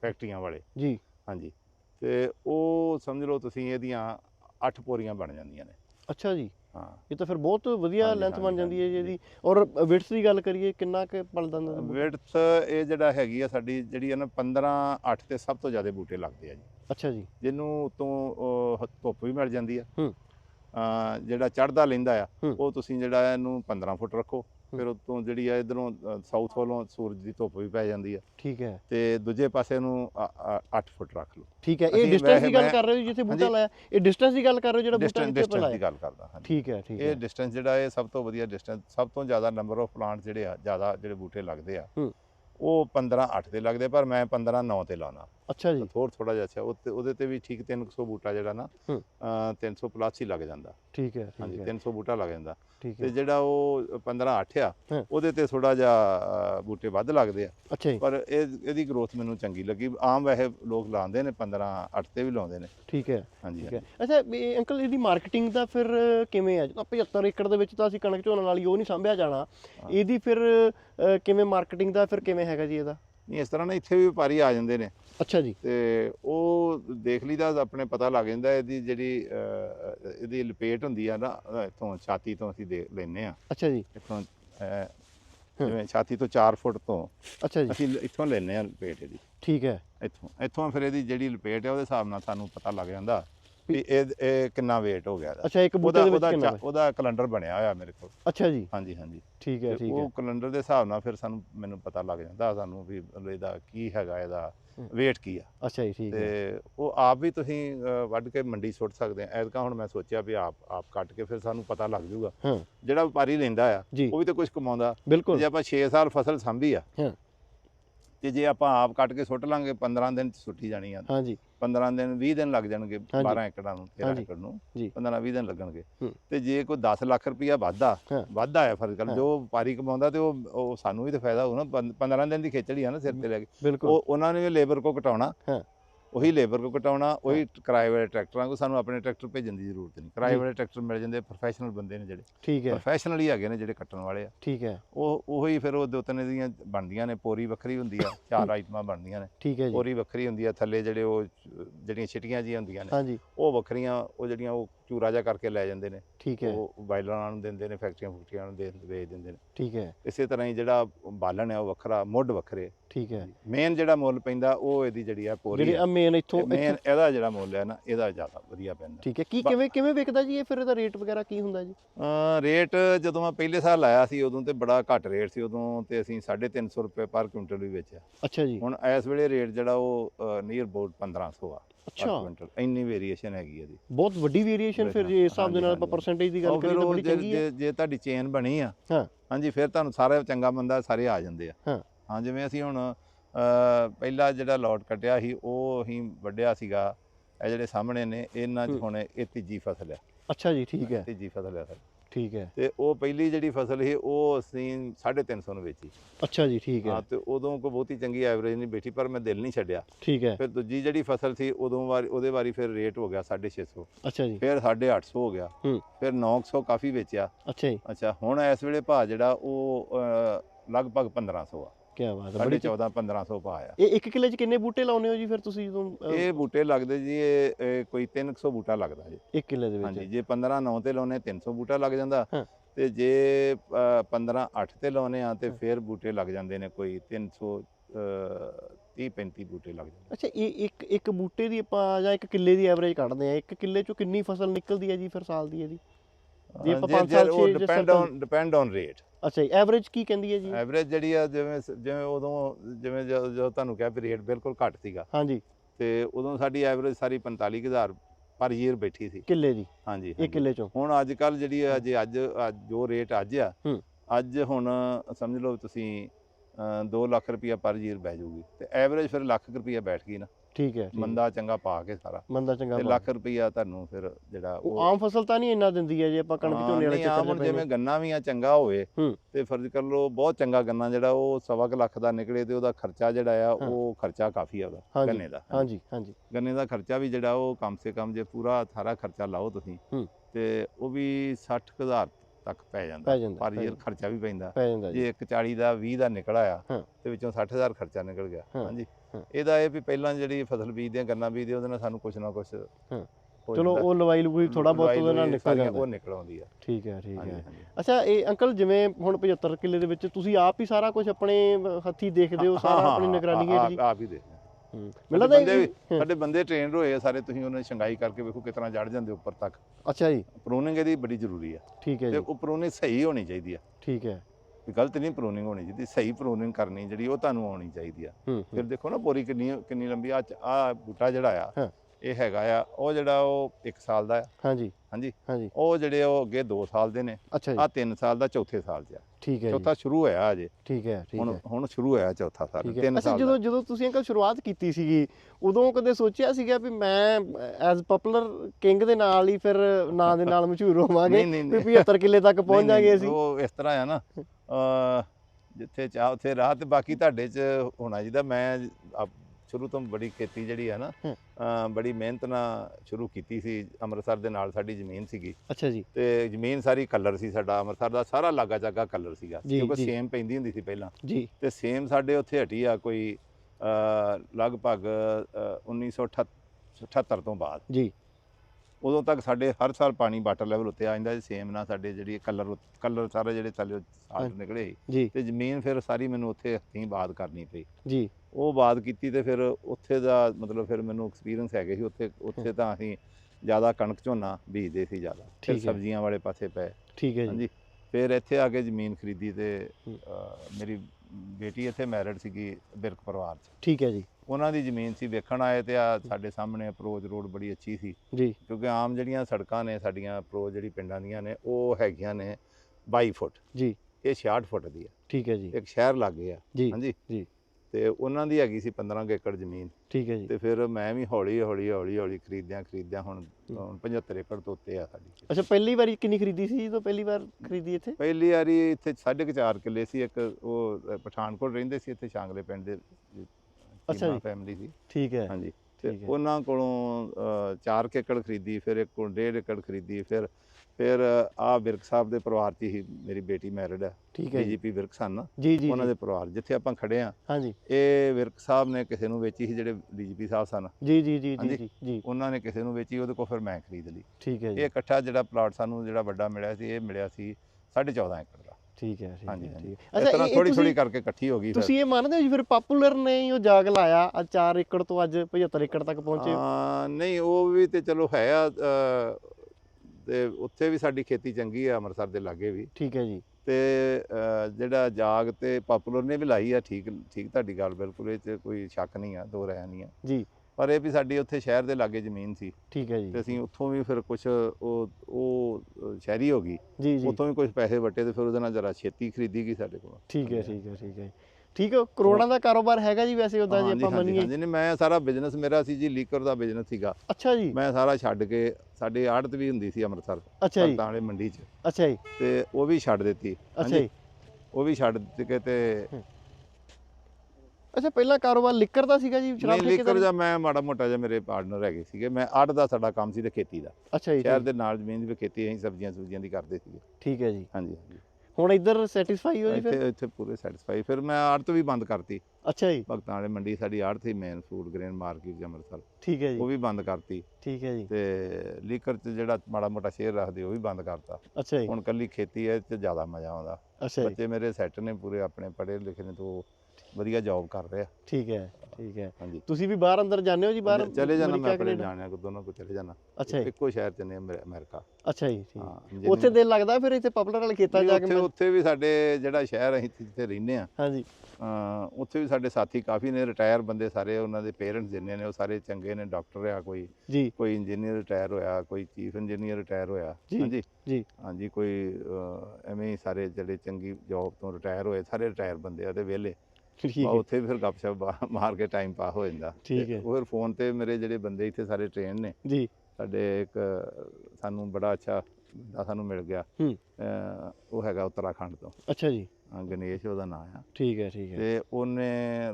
ਫੈਕਟਰੀਆਂ ਵਾਲੇ। ਜੀ। ਹਾਂਜੀ। ਤੇ ਉਹ ਸਮਝ ਲਓ ਤੁਸੀਂ ਇਹਦੀਆਂ 8 ਪੂਰੀਆਂ ਬਣ ਜਾਂਦੀਆਂ ਨੇ। ਅੱਛਾ ਜੀ। ਹਾਂ। ਇਹ ਤਾਂ ਫਿਰ ਬਹੁਤ ਵਧੀਆ ਲੈਂਥ ਬਣ ਜਾਂਦੀ ਹੈ ਜੀ ਹਾਂਜੀ। ਇਹਦੀ। ਔਰ ਵਿਡਥ ਦੀ ਗੱਲ ਕਰੀਏ ਕਿੰਨਾ ਕੁ ਪਲ ਜਾਂਦਾ? ਵਿਡਥ ਇਹ ਜਿਹੜਾ ਹੈਗੀ ਆ ਸਾਡੀ ਜਿਹੜੀ ਆ ਨਾ 15 8 ਤੇ ਸਭ ਤੋਂ ਜ਼ਿਆਦਾ ਬੂਟੇ ਲੱਗਦੇ ਆ ਜੀ। ਅੱਛਾ ਜੀ। ਜਿਹਨੂੰ ਉਤੋਂ ਉਹ ਧੁੱਪ ਵੀ ਮਿਲ ਜਾਂਦੀ ਆ। ਹੂੰ। ਜਿਹੜਾ ਚੜਦਾ ਲੈਂਦਾ ਆ। ਉਹ ਤੁਸੀਂ ਜਿਹੜਾ ਇਹਨੂੰ 15 ਫੁੱਟ ਰੱਖੋ। ਫਿਰ ਉਤੋਂ ਜਿਹੜੀ ਆ ਇਧਰੋਂ ਸਾਊਥ ਵੱਲੋਂ ਸੂਰਜ ਦੀ ਧੁੱਪ ਵੀ ਪੈ ਜਾਂਦੀ ਆ। ਠੀਕ ਹੈ। ਤੇ ਦੂਜੇ ਪਾਸੇ ਨੂੰ 8 ਫੁੱਟ ਰੱਖ ਲਓ। ਠੀਕ ਹੈ। ਇਹ ਡਿਸਟੈਂਸ ਦੀ ਗੱਲ ਕਰ ਰਹੇ ਹੋ ਜਿੱਥੇ ਬੂਟਾ। ਲਾਇਆ। ਇਹ ਡਿਸਟੈਂਸ ਦੀ ਗੱਲ ਕਰ ਰਹੇ ਹੋ ਜਿਹੜਾ ਬੂਟਾ ਡਿਸਟੈਂਸ ਲਾਇਆ ਦੀ ਗੱਲ ਕਰਦਾ ਹਾਂਜੀ। ਠੀਕ ਹੈ ਠੀਕ ਇਹ ਹੈ। ਡਿਸਟੈਂਸ ਜਿਹੜਾ ਇਹ ਸਭ ਤੋਂ ਵਧੀਆ ਡਿਸਟੈਂਸ ਸਭ ਤੋਂ ਜ਼ਿਆਦਾ ਨੰਬਰ ਆਫ ਪਲਾਂਟ ਜਿਹੜੇ ਆ ਜ਼ਿਆਦਾ ਜਿਹੜੇ ਬੂਟੇ ਲੱਗਦੇ ਆ। ਉਹ 15 8 ਤੇ ਲੱਗਦੇ ਪਰ ਮੈਂ 15 9 ਤੇ ਲਾਉਣਾ। ਅੱਛਾ ਜੀ। ਥੋੜਾ ਥੋੜਾ ਜਿਹਾ ਅੱਛਾ ਉਹਦੇ ਤੇ ਵੀ ਠੀਕ 300 ਬੂਟਾ ਜਿਹੜਾ ਨਾ ਹੂੰ। ਅਹ 300 ਪਲੱਸ ਹੀ ਲੱਗ ਜਾਂਦਾ। ਠੀਕ ਹੈ ਹਾਂਜੀ ਠੀਕ ਹੈ 300 ਬੂਟਾ ਲੱਗ ਜਾਂਦਾ। ਤੇ ਜਿਹੜਾ ਉਹ 15 8 ਆ। ਉਹਦੇ ਤੇ ਥੋੜਾ ਜਿਹਾ ਬੂਟੇ ਵੱਧ ਲੱਗਦੇ ਆ। ਅੱਛਾ ਜੀ। ਪਰ ਇਹ ਇਹਦੀ ਗਰੋਥ ਮੈਨੂੰ ਚੰਗੀ ਲੱਗੀ। ਆਮ ਵੈਸੇ ਲੋਕ ਲਾਉਂਦੇ ਨੇ 15 8 ਤੇ ਵੀ ਲਾਉਂਦੇ ਨੇ। ਠੀਕ ਹੈ। ਹਾਂਜੀ। ਅੱਛਾ ਅੰਕਲ ਇਹਦੀ ਮਾਰਕੀਟਿੰਗ ਦਾ ਫਿਰ ਕਿਵੇਂ ਹੈ ਜਦੋਂ 75 ਏਕੜ ਦੇ ਵਿੱਚ ਤਾਂ ਅਸੀਂ ਕਣਕ ਝੋਨਾ ਵਾਲੀ ਉਹ ਨਹੀਂ ਸੰਭਿਆ ਜਾਣਾ। ਇਹਦੀ ਫਿਰ ਕਿਵੇਂ ਮਾਰਕੀਟਿੰਗ ਦਾ ਫਿਰ ਕਿਵੇਂ ਹੈਗਾ ਜੀ ਇਹਦਾ? ਨਹੀਂ ਇਸ ਤਰ੍ਹਾਂ ਨਾ ਇੱਥੇ ਵੀ ਵਪਾਰੀ ਆ ਜਾਂਦੇ ਨੇ। ਅੱਛਾ ਜੀ। ਤੇ ਉਹ ਦੇਖ ਲਈਦਾ ਆਪਣੇ ਪਤਾ ਲੱਗ ਜਾਂਦਾ ਇਹਦੀ ਜਿਹੜੀ ਇਹਦੀ ਲਪੇਟ ਹੁੰਦੀ ਆ ਨਾ ਇੱਥੋਂ ਛਾਤੀ ਤੋਂ ਅਸੀਂ ਦੇਖ ਲੈਨੇ ਆ ਅੱਛਾ ਜੀ। ਇੱਥੋਂ ਜਿਵੇਂ ਛਾਤੀ ਤੋਂ 4 ਫੁੱਟ ਤੋਂ ਅੱਛਾ ਜੀ। ਅਸੀਂ ਇੱਥੋਂ ਲੈਨੇ ਆ ਲਪੇਟ ਇਹਦੀ। ਠੀਕ ਹੈ। ਇੱਥੋਂ ਇੱਥੋਂ ਫਿਰ ਇਹਦੀ ਜਿਹੜੀ ਲਪੇਟ ਹੈ ਉਹਦੇ ਹਿਸਾਬ ਨਾਲ ਸਾਨੂੰ ਪਤਾ ਲੱਗ ਜਾਂਦਾ ਵੀ ਇਹ ਇਹ ਕਿੰਨਾ weight ਹੋ ਗਿਆ ਅੱਛਾ ਇੱਕ ਬੂਟੇ ਦੇ ਵਿੱਚ ਉਹਦਾ ਕਿੰਨਾ ਚਾ- ਉਹਦਾ ਕੈਲੰਡਰ ਬਣਿਆ ਹੋਇਆ ਮੇਰੇ ਕੋਲ। ਅੱਛਾ ਜੀ। ਹਾਂਜੀ ਹਾਂਜੀ। ਠੀਕ ਹੈ ਠੀਕ ਹੈ। ਉਹ ਕੈਲੰਡਰ ਦੇ ਹਿਸਾਬ ਨਾਲ ਫਿਰ ਸਾਨੂੰ ਮੈਨੂੰ ਪਤਾ ਲੱਗ ਜਾਂਦਾ ਸਾਨੂੰ ਵੀ ਇਹਦਾ ਕੀ ਹੈਗਾ ਇਹਦਾ। Weight ਕੀ ਆ। ਅੱਛਾ ਜੀ ਠੀਕ ਹੈ ਤੇ ਉਹ ਆਪ ਵੀ ਤੁਸੀਂ ਵੱਢ ਕੇ ਮੰਡੀ ਸੁੱਟ ਸਕਦੇ ਆ। ਐਤਕਾਂ ਹੁਣ ਮੈਂ ਸੋਚਿਆ ਵੀ ਆਪ ਆਪ ਕੱਟ ਕੇ ਫਿਰ ਸਾਨੂੰ ਪਤਾ ਲੱਗ ਜਾਊਗਾ। ਹਾਂ। ਜਿਹੜਾ ਵਪਾਰੀ ਲੈਂਦਾ ਆ ਉਹ ਵੀ ਤਾਂ ਕੁਝ ਕਮਾਉਂਦਾ। ਜੇ ਆਪਾਂ 6 ਸਾਲ ਫਸਲ ਸੰਭੀ ਆ। ਤੇ ਜੇ ਆਪਾਂ ਆਪ ਕੱਟ ਕੇ ਸੁੱਟ ਲਾਂਗੇ 15 ਦਿਨ ਚ ਸੁੱਟੀ ਜਾਣੀ ਆ ਹਾਂਜੀ 15 ਦਿਨ 20 ਦਿਨ ਲੱਗ ਜਾਣਗੇ ਹਾਂਜੀ। 12 ਏਕੜਾਂ ਨੂੰ 13 ਹਾਂਜੀ। ਏਕੜ ਨੂੰ ਜੀ। 15 20 ਦਿਨ ਲੱਗਣਗੇ। ਤੇ ਜੇ ਕੋਈ 10 ਲੱਖ ਰੁਪਇਆ ਵਾਧਾ। ਵਾਧਾ ਆ ਫਰਜ਼ ਹਾਂ। ਕਰ ਜੋ ਵਪਾਰੀ ਕਮਾਉਂਦਾ ਤੇ ਉਹ ਸਾਨੂੰ ਵੀ ਤਾਂ ਫਾਇਦਾ ਹੋਊ ਨਾ 15 ਦਿਨ ਦੀ ਖੇਚੜੀ ਆ ਨਾ ਸਿਰ ਤੇ ਲੈ ਕੇ ਉਹ ਉਹਨਾਂ ਨੇ ਵੀ ਲੇਬਰ ਕੋ ਘਟਾਉਣਾ। ਉਹੀ ਲੇਬਰ ਕੋ ਘਟਾਉਣਾ ਉਹੀ ਕਿਰਾਏ ਵਾਲੇ ਟਰੈਕਟਰਾਂ ਕੋ ਸਾਨੂੰ ਆਪਣੇ ਟਰੈਕਟਰ ਭੇਜਣ ਦੀ ਜ਼ਰੂਰਤ ਨਹੀਂ। ਕਿਰਾਏ। ਵਾਲੇ ਟਰੈਕਟਰ ਮਿਲ ਜਾਂਦੇ ਪ੍ਰੋਫੈਸ਼ਨਲ ਬੰਦੇ ਨੇ ਜਿਹੜੇ। ਠੀਕ ਹੈ। ਪ੍ਰੋਫੈਸ਼ਨਲ ਹੀ ਹੈਗੇ ਨੇ ਜਿਹੜੇ ਕੱਟਣ ਵਾਲੇ ਆ। ਠੀਕ ਹੈ। ਉਹ ਉਹੀ ਫਿਰ ਉਹ ਦੋ ਤਿੰਨ ਦੀਆਂ ਬਣਦੀਆਂ ਨੇ ਪੋਰੀ ਵੱਖਰੀ ਹੁੰਦੀ ਆ ਚਾਰ ਆਈਟਮਾਂ ਬਣਦੀਆਂ ਨੇ। ਠੀਕ ਹੈ ਜੀ। ਪੋਰੀ ਵੱਖਰੀ ਹੁੰਦੀ ਆ ਥੱਲੇ ਜਿਹੜੇ ਉਹ ਜਿਹੜੀਆਂ ਛਿਟੀਆਂ ਜੀ ਹੁੰਦੀਆਂ ਨੇ ਹਾਂਜੀ। ਉਹ ਵੱਖਰੀਆਂ ਉਹ ਜਿਹੜੀਆਂ ਉਹ ਚੂਰਾ ਜਿਹਾ ਕਰਕੇ ਲੈ ਜਾਂਦੇ ਨੇ। ਠੀਕ ਹੈ। ਉਹ ਬਾਇਲਰਾਂ ਨੂੰ ਦਿੰਦੇ ਨੇ ਫੈਕਟਰੀਆਂ ਫੁਕਟਰੀਆਂ ਨੂੰ ਦੇ ਵੇਚ ਦਿੰਦੇ ਨੇ। ਠੀਕ ਹੈ। ਇਸੇ ਤਰ੍ਹਾਂ ਹੀ ਜਿਹੜਾ ਬਾਲਣ ਹੈ ਉਹ ਵੱਖਰਾ ਮੁੱਢ ਵੱਖਰੇ। ਠੀਕ ਹੈ। ਮੇਨ ਜਿਹੜਾ ਮੁੱਲ ਪੈਂਦਾ ਉਹ ਇਹਦੀ ਜਿਹੜੀ ਆ ਪੋਰੀ ਜਿਹੜੀ ਆ। ਮੇਨ ਇੱਥੋਂ ਮੇਨ ਇਹਦਾ ਜਿਹੜਾ ਮੁੱਲ ਹੈ ਨਾ ਇਹਦਾ ਜ਼ਿਆਦਾ ਵਧੀਆ ਪੈਂਦਾ। ਠੀਕ ਹੈ। ਕੀ ਕਿਵੇਂ ਕਿਵੇਂ ਵਿਕਦਾ ਜੀ ਇਹ ਫਿਰ ਇਹਦਾ ਰੇਟ ਵਗੈਰਾ ਕੀ ਹੁੰਦਾ ਜੀ? ਰੇਟ ਜਦੋਂ ਮੈਂ ਪਹਿਲੇ ਸਾਲ ਲਾਇਆ ਸੀ ਉਦੋਂ ਤੇ ਬੜਾ ਘੱਟ ਰੇਟ ਸੀ ਉਦੋਂ ਤੇ ਅਸੀਂ 350 ਰੁਪਏ ਪਰ ਕੁਇੰਟਲ ਵੀ ਵੇਚਿਆ। ਅੱਛਾ ਜੀ। ਹੁਣ ਇਸ ਵੇਲੇ ਰੇਟ ਜਿਹੜਾ ਉਹ ਨੀਅਰ ਅਬਾਊਟ 1500 ਆ। ਅੱਛਾ ਕੁਇੰਟਲ ਇੰਨੀ ਵੇਰੀਏਸ਼ਨ ਹੈਗੀ ਇਹਦੀ ਬਹੁਤ ਵੱਡੀ ਵੇਰੀਏਸ਼ਨ ਫਿਰ ਜੇ ਇਸ ਹਿਸਾਬ ਦੇ ਨਾਲ ਆਪਾਂ ਪਰਸੈਂਟੇਜ ਦੀ ਗੱਲ ਕਰੀਏ ਤਾਂ ਬੜੀ ਚੰਗੀ ਹੈ ਜੇ- ਜੇ ਤੁਹਾਡੀ ਚੇਨ ਬਣੀ ਆ ਹਾਂ। ਹਾਂਜੀ ਫਿਰ ਤੁਹਾਨੂੰ ਸਾਰਾ ਚੰਗਾ ਬੰਦਾ ਸਾਰੇ ਆ ਜਾਂਦੇ ਆ ਹਾਂ। ਹਾਂ ਜਿਵੇਂ ਅਸੀਂ ਹੁਣ ਪਹਿਲਾ ਜਿਹੜਾ ਲੋਟ ਕੱਟਿਆ ਸੀ ਉਹ ਅਸੀਂ ਵੱਢਿਆ ਸੀਗਾ ਇਹ ਜਿਹੜੇ ਸਾਹਮਣੇ ਨੇ ਇਹਨਾਂ 'ਚ। ਹੁਣ ਇਹ ਤੀਜੀ ਫਸਲ ਹੈ ਅੱਛਾ ਜੀ ਠੀਕ ਹੈ ਤੀਜੀ ਫਸਲ ਹੈ ਸਾਡੀ। ਠੀਕ ਹੈ। ਤੇ ਉਹ ਪਹਿਲੀ ਜਿਹੜੀ ਫਸਲ ਸੀ ਉਹ ਅਸੀਂ 350 ਨੂੰ ਵੇਚੀ। ਅੱਛਾ ਜੀ ਠੀਕ ਹੈ। ਹਾਂ ਤੇ ਉਦੋਂ ਕੋਈ ਬਹੁਤੀ ਚੰਗੀ ਐਵਰੇਜ ਨਹੀਂ ਬੈਠੀ ਪਰ ਮੈਂ ਦਿਲ ਨਹੀਂ ਛੱਡਿਆ। ਠੀਕ ਹੈ। ਫਿਰ ਦੂਜੀ ਜਿਹੜੀ ਫਸਲ ਸੀ ਉਦੋਂ ਵਾਰੀ ਉਹਦੇ ਵਾਰੀ ਫਿਰ ਰੇਟ ਹੋ ਗਿਆ 650 ਅੱਛਾ ਜੀ। ਫਿਰ 850 ਹੋ ਗਿਆ। ਫਿਰ 900 ਕਾਫੀ ਵੇਚਿਆ। ਅੱਛਾ ਜੀ। ਅੱਛਾ ਹੁਣ ਇਸ ਵੇਲੇ ਭਾਅ ਜਿਹੜਾ ਉਹ ਲਗਭਗ 1500 ਆ। ਕੀ ਬਾਤ ਹੈ ਬੜੀ 14 1500 ਭਾਅ ਆ ਇਹ ਇੱਕ ਕਿੱਲੇ 'ਚ ਕਿੰਨੇ ਬੂਟੇ ਲਾਉਨੇ ਹੋ ਜੀ ਫਿਰ ਤੁਸੀਂ ਜਦੋਂ ਇਹ ਬੂਟੇ ਲੱਗਦੇ ਜੀ ਇਹ ਕੋਈ 300 ਬੂਟਾ ਲੱਗਦਾ ਜੀ। ਇੱਕ ਕਿੱਲੇ ਦੇ ਹਾਂਜੀ ਵਿੱਚ ਜੇ 15 9 ਤੇ ਲਾਉਨੇ 300 ਬੂਟਾ ਲੱਗ ਜਾਂਦਾ। ਤੇ ਜੇ 15 8 ਤੇ ਲਾਉਨੇ ਆ ਤੇ। ਫਿਰ ਬੂਟੇ ਲੱਗ ਜਾਂਦੇ ਨੇ ਕੋਈ 300 30 35 ਬੂਟੇ ਲੱਗ ਜਾਂਦੇ। ਅੱਛਾ ਇਹ ਇੱਕ ਇੱਕ ਬੂਟੇ ਦੀ ਆਪਾਂ ਜਾਂ ਇੱਕ ਕਿੱਲੇ ਦੀ ਐਵਰੇਜ ਕੱਢਦੇ ਆ ਇੱਕ ਕਿੱਲੇ 'ਚੋਂ ਕਿੰਨੀ ਫਸਲ ਨਿਕਲਦੀ ਹੈ ਜੀ ਫਿਰ ਸਾਲ ਦੀ ਇਹਦੀ? ਜੇ ਆਪਾਂ ਹਾਂ, ਪੰਜ ਸਾਲ, ਉਹ ਛੇ ਜਾਂ ਡਿਪੈਂਡ ਸੱਤ- ਔਨ ਡਿਪੈਂਡ ਔਨ ਰੇਟ ਅੱਛਾ ਜੀ ਐਵਰੇਜ ਕੀ ਕਹਿੰਦੀ ਹੈ ਜੀ? ਐਵਰੇਜ ਜਿਹੜੀ ਆ ਜਿਵੇਂ ਜਿਵੇਂ ਉਦੋਂ ਜਿਵੇਂ ਜਦੋਂ ਤੁਹਾਨੂੰ ਕਿਹਾ ਵੀ ਰੇਟ ਬਿਲਕੁਲ ਘੱਟ ਸੀਗਾ। ਹਾਂਜੀ। ਤੇ ਉਦੋਂ ਸਾਡੀ ਐਵਰੇਜ ਸਾਰੀ 45000 ਪਰ ਈਅਰ ਬੈਠੀ ਸੀ। ਕਿੱਲੇ ਦੀ? ਹਾਂਜੀ ਇੱਕ ਹਾਂਜੀ। ਕਿੱਲੇ 'ਚੋਂ? ਹੁਣ ਅੱਜ ਕੱਲ ਜਿਹੜੀ ਆ ਜੇ ਅੱਜ ਜੋ ਰੇਟ ਅੱਜ ਆ। ਅੱਜ ਹੁਣ ਸਮਝ ਲਓ ਤੁਸੀਂ 2 ਲੱਖ ਰੁਪਇਆ ਪਰ ਈਅਰ ਬਹਿ ਜਾਊਗੀ। ਤੇ ਐਵਰੇਜ ਫਿਰ ਲੱਖ ਰੁਪਇਆ ਬੈਠ ਗਈ ਨਾ। ਠੀਕ ਹੈ। ਮੰਦਾ ਚੰਗਾ ਪਾ ਕੇ ਸਾਰਾ ਮੰਦਾ ਚੰਗਾ ਤੇ। ਲੱਖ ਰੁਪਇਆ ਤੁਹਾਨੂੰ ਫਿਰ ਜਿਹੜਾ ਉਹ ਆਮ ਫਸਲ ਤਾਂ ਨਹੀਂ ਇੰਨਾ ਦਿੰਦੀ ਹੈ ਜੇ ਆਪਾਂ ਕਣਕ ਝੋਨੇ ਵਾਲੇ ਚੱਕਰ ਹੁਣ ਜਿਵੇਂ। ਗੰਨਾ ਵੀ ਆ ਚੰਗਾ ਹੋਵੇ। ਤੇ ਫਰਜ਼ ਕਰ ਲਓ ਬਹੁਤ ਚੰਗਾ ਗੰਨਾ ਜਿਹੜਾ ਉਹ ਸਵਾ ਕੁ ਲੱਖ ਦਾ ਨਿਕਲੇ ਤੇ ਉਹਦਾ ਖਰਚਾ ਜਿਹੜਾ ਆ। ਉਹ ਖਰਚਾ ਕਾਫੀ ਆ ਉਹਦਾ ਗੰਨੇ ਦਾ ਹਾਂਜੀ ਹਾਂਜੀ ਗੰਨੇ ਦਾ ਖਰਚਾ ਵੀ ਜਿਹੜਾ ਉਹ ਕਮ ਸੇ ਕਮ ਜੇ ਪੂਰਾ ਸਾਰਾ ਖਰਚਾ ਲਾਓ ਤੁਸੀਂ। ਤੇ ਉਹ ਵੀ 60000 ਤੱਕ ਪੈ ਜਾਂਦਾ ਪੈ ਜਾਂਦਾ ਪਰ ਪੈ ਇਹ ਜਾਂਦਾ, ਖਰਚਾ ਵੀ ਪੈਂਦਾ ਪੈ ਜਾਂਦਾ ਜੀ ਜੇ 140 ਦਾ 20 ਦਾ ਨਿਕਲ ਆਇਆ ਹਾਂ। ਤੇ ਵਿੱਚੋਂ 60000 ਖਰਚਾ ਨਿਕਲ ਗਿਆ ਹਾਂ, ਹਾਂਜੀ ਹਾਂ। ਇਹਦਾ ਇਹ ਵੀ ਪਹਿਲਾਂ ਜਿਹੜੀ ਫਸਲ ਬੀਜਦੇ ਆ ਗੰਨਾ ਬੀਜਦੇ ਆ, ਉਹਦੇ ਨਾਲ ਸਾਨੂੰ ਕੁਛ ਨਾ ਕੁਛ ਹਾਂ। ਹੋ ਚਲੋ ਜਾਂਦਾ। ਉਹ ਲਵਾਈ ਲੂਈ ਥੋੜਾ ਬਹੁਤ ਲਵਾਈ ਉਹਦੇ ਨਾਲ ਨਿਕਲ ਸਾਰੀਆਂ ਜਾਂਦਾ ਉਹ ਨਿਕਲ ਆਉਂਦੀ ਆ ਠੀਕ ਹੈ ਠੀਕ ਹਾਂਜੀ ਹੈ ਹਾਂਜੀ ਅੱਛਾ ਇਹ ਅੰਕਲ ਜਿਵੇਂ ਹੁਣ 75 ਕਿੱਲੇ ਦੇ ਵਿੱਚ ਤੁਸੀਂ ਆਪ ਹੀ ਸਾਰਾ ਕੁਝ ਆਪਣੇ ਹੱਥੀ ਦੇਖਦੇ ਹੋ ਸਾਰਾ ਆਪਣੀ ਨਿਗਰਾਨੀ ਹੇਠ ਜੀ ਆਪ- ਆਪ ਹੀ ਦੇਖਦੇ। ਮੈਨੂੰ ਲੱਗਦਾ ਬੰਦੇ ਵੀ ਇਹ- ਸਾਡੇ ਬੰਦੇ ਟ੍ਰੇਨਡ ਹੋਏ ਆ ਸਾਰੇ ਤੁਸੀਂ ਉਹਨਾਂ ਦੀ ਸ਼ੰਗਾਈ ਕਰਕੇ ਵੇਖੋ ਕਿਤਨਾ ਚੜ ਜਾਂਦੇ ਉੱਪਰ ਤੱਕ। ਅੱਛਾ ਜੀ। ਪ੍ਰੂਨਿੰਗ ਇਹਦੀ ਬੜੀ ਜ਼ਰੂਰੀ ਆ। ਠੀਕ ਹੈ ਤੇ ਜੀ। ਉਹ ਪ੍ਰੂਨਿੰਗ ਸਹੀ ਹੋਣੀ ਚਾਹੀਦੀ ਆ। ਠੀਕ ਹੈ। ਵੀ ਗਲਤ ਨਹੀਂ ਪ੍ਰੂਨਿੰਗ ਹੋਣੀ ਚਾਹੀਦੀ ਸਹੀ ਪ੍ਰੂਨਿੰਗ ਕਰਨੀ ਜਿਹੜੀ ਉਹ ਤੁਹਾਨੂੰ ਆਉਣੀ ਚਾਹੀਦੀ ਆ। ਹੂੰ ਫਿਰ ਦੇਖੋ ਨਾ ਬੋਰੀ ਕਿੰਨੀ ਕਿੰਨੀ ਲੰਬੀ ਆ ਆ ਬੂਟਾ ਜਿਹੜਾ ਹਾਂ। ਆ ਇਹ ਹੈਗਾ ਆ ਉਹ ਜਿਹੜਾ ਉਹ 1 ਸਾਲ ਦਾ ਆ। ਹਾਂਜੀ। ਹਾਂਜੀ। ਹਾਂਜੀ। ਉਹ ਜਿਹੜੇ ਉਹ ਅੱਗੇ 2 ਸਾਲ ਦੇ ਨੇ। ਅੱਛਾ ਜੀ। ਆ 3 ਸਾਲ ਦਾ ਚੌਥੇ ਸਾਲ 'ਚ ਆ। ਠੀਕ ਹੈ ਜੀ। ਚੌਥਾ ਸ਼ੁਰੂ ਹੋਇਆ ਅਜੇ ਠੀਕ ਹੈ ਠੀਕ ਹੁਣ ਹੈ। ਹੁਣ ਸ਼ੁਰੂ ਹੋਇਆ ਚੌਥਾ ਸਾਲ ਠੀਕ ਹੈ। 3 ਅੱਛਾ ਸਾਲ ਜਦੋਂ ਦਾ। ਜਦੋਂ ਤੁਸੀਂ ਅੰਕਲ ਸ਼ੁਰੂਆਤ ਕੀਤੀ ਸੀਗੀ ਉਦੋਂ ਕਦੇ ਸੋਚਿਆ ਸੀਗਾ ਵੀ ਮੈਂ ਐਜ਼ ਪਪੂਲਰ ਕਿੰਗ ਦੇ ਨਾਲ ਹੀ ਫਿਰ ਨਾਂ ਦੇ ਨਾਲ ਮਸ਼ਹੂਰ ਹੋਵਾਂਗੇ ਨਹੀਂ ਨਹੀਂ ਵੀ 75 ਕਿੱਲੇ ਤੱਕ ਪਹੁੰਚ ਨਹੀਂ, ਜਾਗੇ ਨਹੀਂ, ਅਸੀਂ? ਉਹ ਇਸ ਤਰ੍ਹਾਂ ਆ ਨਾ ਅ ਜਿੱਥੇ ਚਾਹ ਉੱਥੇ ਰਾਹ ਤੇ ਬਾਕੀ ਤੁਹਾਡੇ 'ਚ ਹੋਣਾ ਚਾਹੀਦਾ ਮੈਂ ਆਪ- ਸ਼ੁਰੂ ਤੋਂ ਬੜੀ ਖੇਤੀ ਜਿਹੜੀ ਆ ਨਾ ਹੂੰ। ਅ ਬੜੀ ਮਿਹਨਤ ਨਾਲ ਸ਼ੁਰੂ ਕੀਤੀ ਸੀ ਅੰਮ੍ਰਿਤਸਰ ਦੇ ਨਾਲ ਸਾਡੀ ਜ਼ਮੀਨ ਸੀਗੀ। ਅੱਛਾ ਜੀ। ਤੇ ਜ਼ਮੀਨ ਸਾਰੀ ਕਲਰ ਸੀ ਸਾਡਾ ਅੰਮ੍ਰਿਤਸਰ ਦਾ ਸਾਰਾ ਲਾਗਾ ਜਾਗਾ ਕਲਰ ਸੀਗਾ। ਜੀ, ਕਿਉਂਕਿ ਜੀ। ਸੇਮ ਪੈਂਦੀ ਹੁੰਦੀ ਸੀ ਪਹਿਲਾਂ। ਜੀ। ਤੇ ਸੇਮ ਸਾਡੇ ਉੱਥੇ ਹਟੀ ਆ ਕੋਈ ਅ ਲਗਭਗ ਅ, 1978 ਤੋਂ ਬਾਅਦ। ਜੀ। ਉਦੋਂ ਤੱਕ ਸਾਡੇ ਹਰ ਸਾਲ ਪਾਣੀ ਵਾਟਰ ਲੈਵਲ ਉੱਤੇ ਆ ਜਾਂਦਾ ਸੀ ਸੇਮ ਨਾਲ ਸਾਡੇ ਜਿਹੜੀ ਕਲਰ ਕਲਰ ਸਾਰੇ ਜਿਹੜੇ ਥੱਲੇ ਸਾਲ ਹਾਂਜੀ। ਨਿਕਲੇ ਜੀ। ਤੇ ਜ਼ਮੀਨ ਫਿਰ ਸਾਰੀ ਮੈਨੂੰ ਉੱਥੇ ਹੱਥੀਂ ਬਾਦ ਕਰਨੀ ਪਈ। ਜੀ। ਉਹ ਬਾਦ ਕੀਤੀ ਤੇ ਫਿਰ ਉੱਥੇ ਦਾ ਮਤਲਬ ਫਿਰ ਮੈਨੂੰ ਐਕਸਪੀਰੀਅੰਸ ਹੈਗੇ ਸੀ ਉੱਥੇ ਉੱਥੇ ਤਾਂ ਅਸੀਂ ਜ਼ਿਆਦਾ ਕਣਕ ਝੋਨਾ ਬੀਜਦੇ ਸੀ ਜ਼ਿਆਦਾ। ਫਿਰ। ਸਬਜ਼ੀਆਂ ਵਾਲੇ ਪਾਸੇ ਪਏ। ਠੀਕ ਹੈ ਜੀ। ਫਿਰ ਇੱਥੇ ਆ ਕੇ ਜ਼ਮੀਨ ਖਰੀਦੀ ਤੇ ਮੇਰੀ ਬੇਟੀ ਇੱਥੇ ਮੈਰਿਡ ਸੀਗੀ ਬਿਰਕ ਪਰਿਵਾਰ 'ਚ। ਠੀਕ ਹੈ ਜੀ। ਉਹਨਾਂ ਦੀ ਜ਼ਮੀਨ ਸੀ ਵੇਖਣ ਆਏ ਤੇ ਆ ਸਾਡੇ ਸਾਹਮਣੇ ਅਪਰੋਚ ਰੋਡ ਬੜੀ ਅੱਛੀ ਸੀ। ਜੀ। ਕਿਉਂਕਿ ਆਮ ਜਿਹੜੀਆਂ ਸੜਕਾਂ ਨੇ ਸਾਡੀਆਂ ਅਪਰੋਚ ਜਿਹੜੀ ਪਿੰਡਾਂ ਦੀਆਂ ਨੇ ਉਹ ਹੈਗੀਆਂ ਨੇ 22 ਫੁੱਟ। ਜੀ। ਇਹ 66 ਫੁੱਟ ਦੀ ਆ। ਠੀਕ ਹੈ ਜੀ। ਇੱਕ ਸ਼ਹਿਰ ਲੱਗੇ ਆ ਹਾਂਜੀ। ਜੀ। ਤੇ ਉਹਨਾਂ ਦੀ ਹੈਗੀ ਸੀ 15 ਕੁ ਏਕੜ ਜ਼ਮੀਨ। ਠੀਕ ਹੈ ਜੀ। ਤੇ ਫਿਰ ਮੈਂ ਵੀ ਹੌਲੀ ਹੌਲੀ ਹੌਲੀ ਹੌਲੀ ਖਰੀਦਿਆਂ ਖਰੀਦਿਆਂ ਹੁਣ ਹੁਣ 75 ਏਕੜ ਤੋਂ ਉੱਤੇ ਆ ਸਾਡੀ। ਅੱਛਾ ਪਹਿਲੀ ਵਾਰੀ ਕਿੰਨੀ ਖਰੀਦੀ ਸੀ ਜਦੋਂ ਪਹਿਲੀ ਵਾਰ ਖਰੀਦੀ ਇੱਥੇ? ਪਹਿਲੀ ਵਾਰੀ ਇੱਥੇ ਸਾਢੇ ਕੁ ਚਾਰ ਕਿੱਲੇ ਸੀ ਇੱਕ ਉਹ ਪਠਾਨਕੋਟ ਰਹਿੰਦੇ ਸੀ ਇੱਥੇ ਸ਼ਾਂਗਲੇ ਪਿੰਡ ਦੇ ਅੱਛਾ ਜੀ। ਫੈਮਿਲੀ ਸੀ। ਠੀਕ ਹੈ। ਹਾਂਜੀ। ਤੇ। ਉਹਨਾਂ ਕੋਲੋਂ 4 ਏਕੜ ਖਰੀਦੀ ਫਿਰ ਇੱਕ ਕੋਲ 1.5 ਏਕੜ ਖਰੀਦੀ ਫਿਰ ਫਿਰ ਆ ਵਿਰਕ ਸਾਹਿਬ ਦੇ ਪਰਿਵਾਰ 'ਚ ਹੀ ਮੇਰੀ ਬੇਟੀ ਮੈਰਿਡ ਹੈ ਠੀਕ ਹੈ ਜੀ। ਡੀਜੀਪੀ ਵਿਰਕ ਸਨ ਜੀ ਜੀ ਉਹਨਾਂ। ਦੇ ਪਰਿਵਾਰ ਜਿੱਥੇ ਆਪਾਂ ਖੜੇ ਆ ਹਾਂਜੀ। ਇਹ ਵਿਰਕ ਸਾਹਿਬ ਨੇ ਕਿਸੇ ਨੂੰ ਵੇਚੀ ਸੀ ਜਿਹੜੇ ਡੀਜੀਪੀ ਸਾਹਿਬ ਸਨ। ਜੀ ਜੀ ਜੀ ਜੀ ਉਹਨਾਂ ਨੇ ਕਿਸੇ ਨੂੰ ਵੇਚੀ ਉਹਦੇ ਕੋਲ ਫਿਰ ਮੈਂ ਖਰੀਦ ਲਈ। ਠੀਕ ਹੈ ਇਹ ਜੀ ਇਕੱਠਾ ਜਿਹੜਾ ਪਲਾਟ ਸਾਨੂੰ ਜਿਹੜਾ ਵੱਡਾ ਮਿਲਿਆ ਸੀ ਇਹ ਮਿਲਿਆ ਸੀ 14.5 ਏਕੜ ਦਾ। ਠੀਕ ਹੈ ਠੀਕ ਹਾਂਜੀ ਹੈ ਠੀਕ। ਤਰ੍ਹਾਂ ਇਹ- ਇਹ ਥੋੜੀ ਥੋੜੀ ਕਰਕੇ ਇਕੱਠੀ ਹੋ ਗਈ ਫਿਰ। ਤੁਸੀਂ ਇਹ ਮੰਨਦੇ ਹੋ ਜੀ ਫਿਰ ਪਪੂਲਰ ਨੇ ਹੀ ਉਹ ਜਾਗ ਲਾਇਆ ਅੱਜ 4 ਏਕੜ ਤੋਂ ਅੱਜ 75 ਏਕੜ ਤੱਕ ਪਹੁੰਚੇ? ਹੋ? ਨਹੀਂ ਉਹ ਵੀ ਤੇ ਚਲੋ ਹੈ ਆ ਤੇ ਉੱਥੇ ਵੀ ਸਾਡੀ ਖੇਤੀ ਚੰਗੀ ਆ ਅੰਮ੍ਰਿਤਸਰ ਦੇ ਲਾਗੇ ਵੀ। ਠੀਕ ਹੈ ਜੀ। ਤੇ ਜਿਹੜਾ ਜਾਗ ਤੇ ਪਪੂਲਰ ਨੇ ਵੀ ਲਾਈ ਆ ਠੀਕ ਠੀਕ ਤੁਹਾਡੀ ਗੱਲ ਬਿਲਕੁਲ ਇਹ 'ਚ ਕੋਈ ਸ਼ੱਕ ਨਹੀਂ ਆ ਦੋ ਰਹਿ ਨਹੀਂ ਆ। ਜੀ। ਪਰ ਇਹ ਵੀ ਸਾਡੀ ਉੱਥੇ ਸ਼ਹਿਰ ਦੇ ਲਾਗੇ ਜ਼ਮੀਨ ਸੀ। ਠੀਕ ਹੈ ਜੀ। ਤੇ ਅਸੀਂ ਉੱਥੋਂ ਵੀ ਫਿਰ ਕੁਝ ਉਹ ਉਹ ਸ਼ਹਿਰੀ ਹੋ ਗਈ। ਉੱਥੋਂ ਵੀ ਕੁਝ ਪੈਸੇ ਵਟੇ ਤੇ ਫਿਰ ਉਹਦੇ ਨਾਲ ਜਰਾ ਛੇਤੀ ਖਰੀਦੀ ਗਈ ਸਾਡੇ ਕੋਲ। ਠੀਕ ਹੈ ਠੀਕ ਹੈ ਠੀਕ ਹੈ ਠੀਕ ਹੈ ਕਰੋੜਾਂ ਦਾ ਕਾਰੋਬਾਰ ਹੈਗਾ ਜੀ ਵੈਸੇ ਉਦਾਂ ਜੇ ਆਪਾਂ ਮੰਨੀਏ। ਹਾਂਜੀ ਨਹੀਂ ਮੈਂ ਸਾਰਾ ਬਿਜ਼ਨਸ ਮੇਰਾ ਸੀ ਜੀ ਲੀਕਰ ਦਾ ਬਿਜ਼ਨਸ ਸੀਗਾ। ਅੱਛਾ ਜੀ। ਮੈਂ ਸਾਰਾ ਛੱਡ ਕੇ ਸਾਡੇ ਆੜਤ ਵੀ ਹੁੰਦੀ ਸੀ ਅੰਮ੍ਰਿਤਸਰ ਅੱਛਾ ਜੀ। ਭਗਤਾਂ ਵਾਲੇ ਮੰਡੀ 'ਚ। ਅੱਛਾ ਜੀ। ਤੇ ਉਹ ਵੀ ਛੱਡ ਦਿੱਤੀ। ਅੱਛਾ ਜੀ। ਉਹ ਵੀ ਛੱਡ ਦਿੱਤੀ ਤੇ ਅੱਛਾ ਪਹਿਲਾਂ ਕਾਰੋਬਾਰ ਲਿਕਰ ਦਾ ਸੀਗਾ ਜੀ ਸ਼ਰਾਬ ਨਹੀਂ ਲੀਕਰ ਠੇਕੇਦਾਰੀ ਜਾਂ? ਮੈਂ ਮਾੜਾ ਮੋਟਾ ਜਿਹਾ ਮੇਰੇ ਪਾਰਟਨਰ ਹੈਗੇ ਸੀਗੇ। ਮੈਂ ਆੜ ਦਾ ਸਾਡਾ ਕੰਮ ਸੀ ਤੇ ਖੇਤੀ ਦਾ। ਅੱਛਾ ਜੀ ਸ਼ਹਿਰ ਠੀਕ- ਦੇ ਨਾਲ ਜ਼ਮੀਨ ਦੀ ਵੀ ਖੇਤੀ ਅਸੀਂ ਸਬਜ਼ੀਆਂ ਸੁਬਜ਼ੀਆਂ ਦੀ ਕਰਦੇ ਸੀਗੇ। ਠੀਕ ਹੈ ਜੀ। ਹਾਂਜੀ ਹਾਂਜੀ। ਹੁਣ ਇੱਧਰ ਸੈਟੀਸਫਾਈ ਹੋ ਜੀ ਫਿਰ? ਇੱਥੇ ਇੱਥੇ ਪੂਰੇ ਸੈਟੀਸਫਾਈ ਫਿਰ ਮੈਂ ਆੜਤ ਵੀ ਬੰਦ ਕਰਤੀ। ਅੱਛਾ ਜੀ। ਭਗਤਾਂ ਵਾਲੇ ਮੰਡੀ ਸਾਡੀ ਆੜਤ ਸੀ main food grain market Amritsar. ਠੀਕ ਹੈ ਉਹ ਜੀ ਵੀ ਬੰਦ ਕਰਤੀ। ਠੀਕ ਹੈ ਜੀ। ਤੇ ਲੀਕਰ 'ਚ ਜਿਹੜਾ ਮਾੜਾ ਮੋਟਾ ਸ਼ੇਅਰ ਰੱਖਦੇ ਉਹ ਵੀ ਬੰਦ ਕਰਤਾ। ਅੱਛਾ ਜੀ। ਹੁਣ ਕੱਲੀ ਖੇਤੀ ਹੈ ਤੇ ਜ਼ਿਆਦਾ ਮਜ਼ਾ ਆਉਂਦਾ। ਅੱਛਾ ਜੀ। ਬੱਚੇ ਮੇਰੇ ਸੈੱਟ ਨੇ ਪੂਰੇ ਆਪਣੇ ਪੜ੍ਹੇ ਲਿਖੇ ਨੇ ਤੋਂ ਵਧੀਆ ਜੌਬ ਕਰ ਰਹੇ। ਠੀਕ ਹੈ ਠੀਕ ਹੈ। ਹਾਂਜੀ। ਤੁਸੀਂ ਵੀ ਬਾਹਰ ਅੰਦਰ ਜਾਂਦੇ ਹੋ ਜੀ ਬਾਹਰ? ਚਲੇ ਜਾਣਾ ਮੈਂ ਆਪਣੇ? ਜਾਣਿਆ ਕੋ ਦੋਨੋਂ ਕੋ ਚਲੇ ਜਾਣਾ ਅੱਛਾ ਇੱਕੋ ਸ਼ਹਿਰ ਚ ਨੇ ਅਮਰ- ਅਮਰੀਕਾ। ਅੱਛਾ ਜੀ ਠੀਕ। ਉੱਥੇ ਦਿਲ ਲੱਗਦਾ ਫਿਰ ਇੱਥੇ ਪਪੂਲਰ ਵਾਲੇ ਖੇਤਾਂ ਜਾ ਕੇ ਉੱਥੇ ਵੀ ਸਾਡੇ ਜਿਹੜਾ ਸ਼ਹਿਰ ਅਸੀਂ ਜਿੱਥੇ ਰਹਿੰਦੇ ਆ ਹਾਂਜੀ। ਉੱਥੇ ਵੀ ਸਾਡੇ ਸਾਥੀ ਕਾਫੀ ਨੇ ਰਿਟਾਇਰ ਬੰਦੇ ਸਾਰੇ ਉਹਨਾਂ ਦੇ ਪੇਰੈਂਟਸ ਜਿੰਨੇ ਨੇ ਉਹ ਸਾਰੇ ਚੰਗੇ ਨੇ ਡਾਕਟਰ ਆ ਕੋਈ। ਕੋਈ ਇੰਜੀਨੀਅਰ ਰਿਟਾਇਰ ਹੋਇਆ ਕੋਈ ਚੀਫ ਇੰਜੀਨੀਅਰ ਰਿਟਾਇਰ ਹੋਇਆ। ਜੀ, ਹਾਂਜੀ। ਜੀ। ਹਾਂਜੀ ਕੋਈ ਐਵੇਂ ਹੀ ਸਾਰੇ ਜਿਹੜੇ ਚੰਗੀ ਜੌਬ ਤੋਂ ਰਿਟਾਇਰ ਹੋਏ ਸਾਰੇ ਰਿਟਾਇਰ ਬੰਦੇ ਆ ਤੇ ਵਿਹਲੇ। ਠੀਕ ਹੈ। ਉੱਥੇ ਵੀ ਫਿਰ ਗੱਪਸ਼ਪ ਮਾਰ ਕੇ ਟਾਈਮ ਪਾ ਹੋ ਜਾਂਦਾ। ਠੀਕ ਹੈ। ਉਹ ਫਿਰ ਫੋਨ ਤੇ ਮੇਰੇ ਜਿਹੜੇ ਬੰਦੇ ਇੱਥੇ ਸਾਰੇ ਟ੍ਰੇਨ ਨੇ ਜੀ। ਸਾਡੇ ਇੱਕ ਸਾਨੂੰ ਬੜਾ ਅੱਛਾ ਬੰਦਾ ਸਾਨੂੰ ਮਿਲ ਗਿਆ। ਹੂੰ। ਉਹ ਹੈਗਾ ਉੱਤਰਾਖੰਡ ਤੋਂ। ਅੱਛਾ ਜੀ। ਗਣੇਸ਼ ਉਹਦਾ ਨਾਮ ਆ। ਠੀਕ ਹੈ ਠੀਕ ਹੈ। ਤੇ ਉਹਨੇ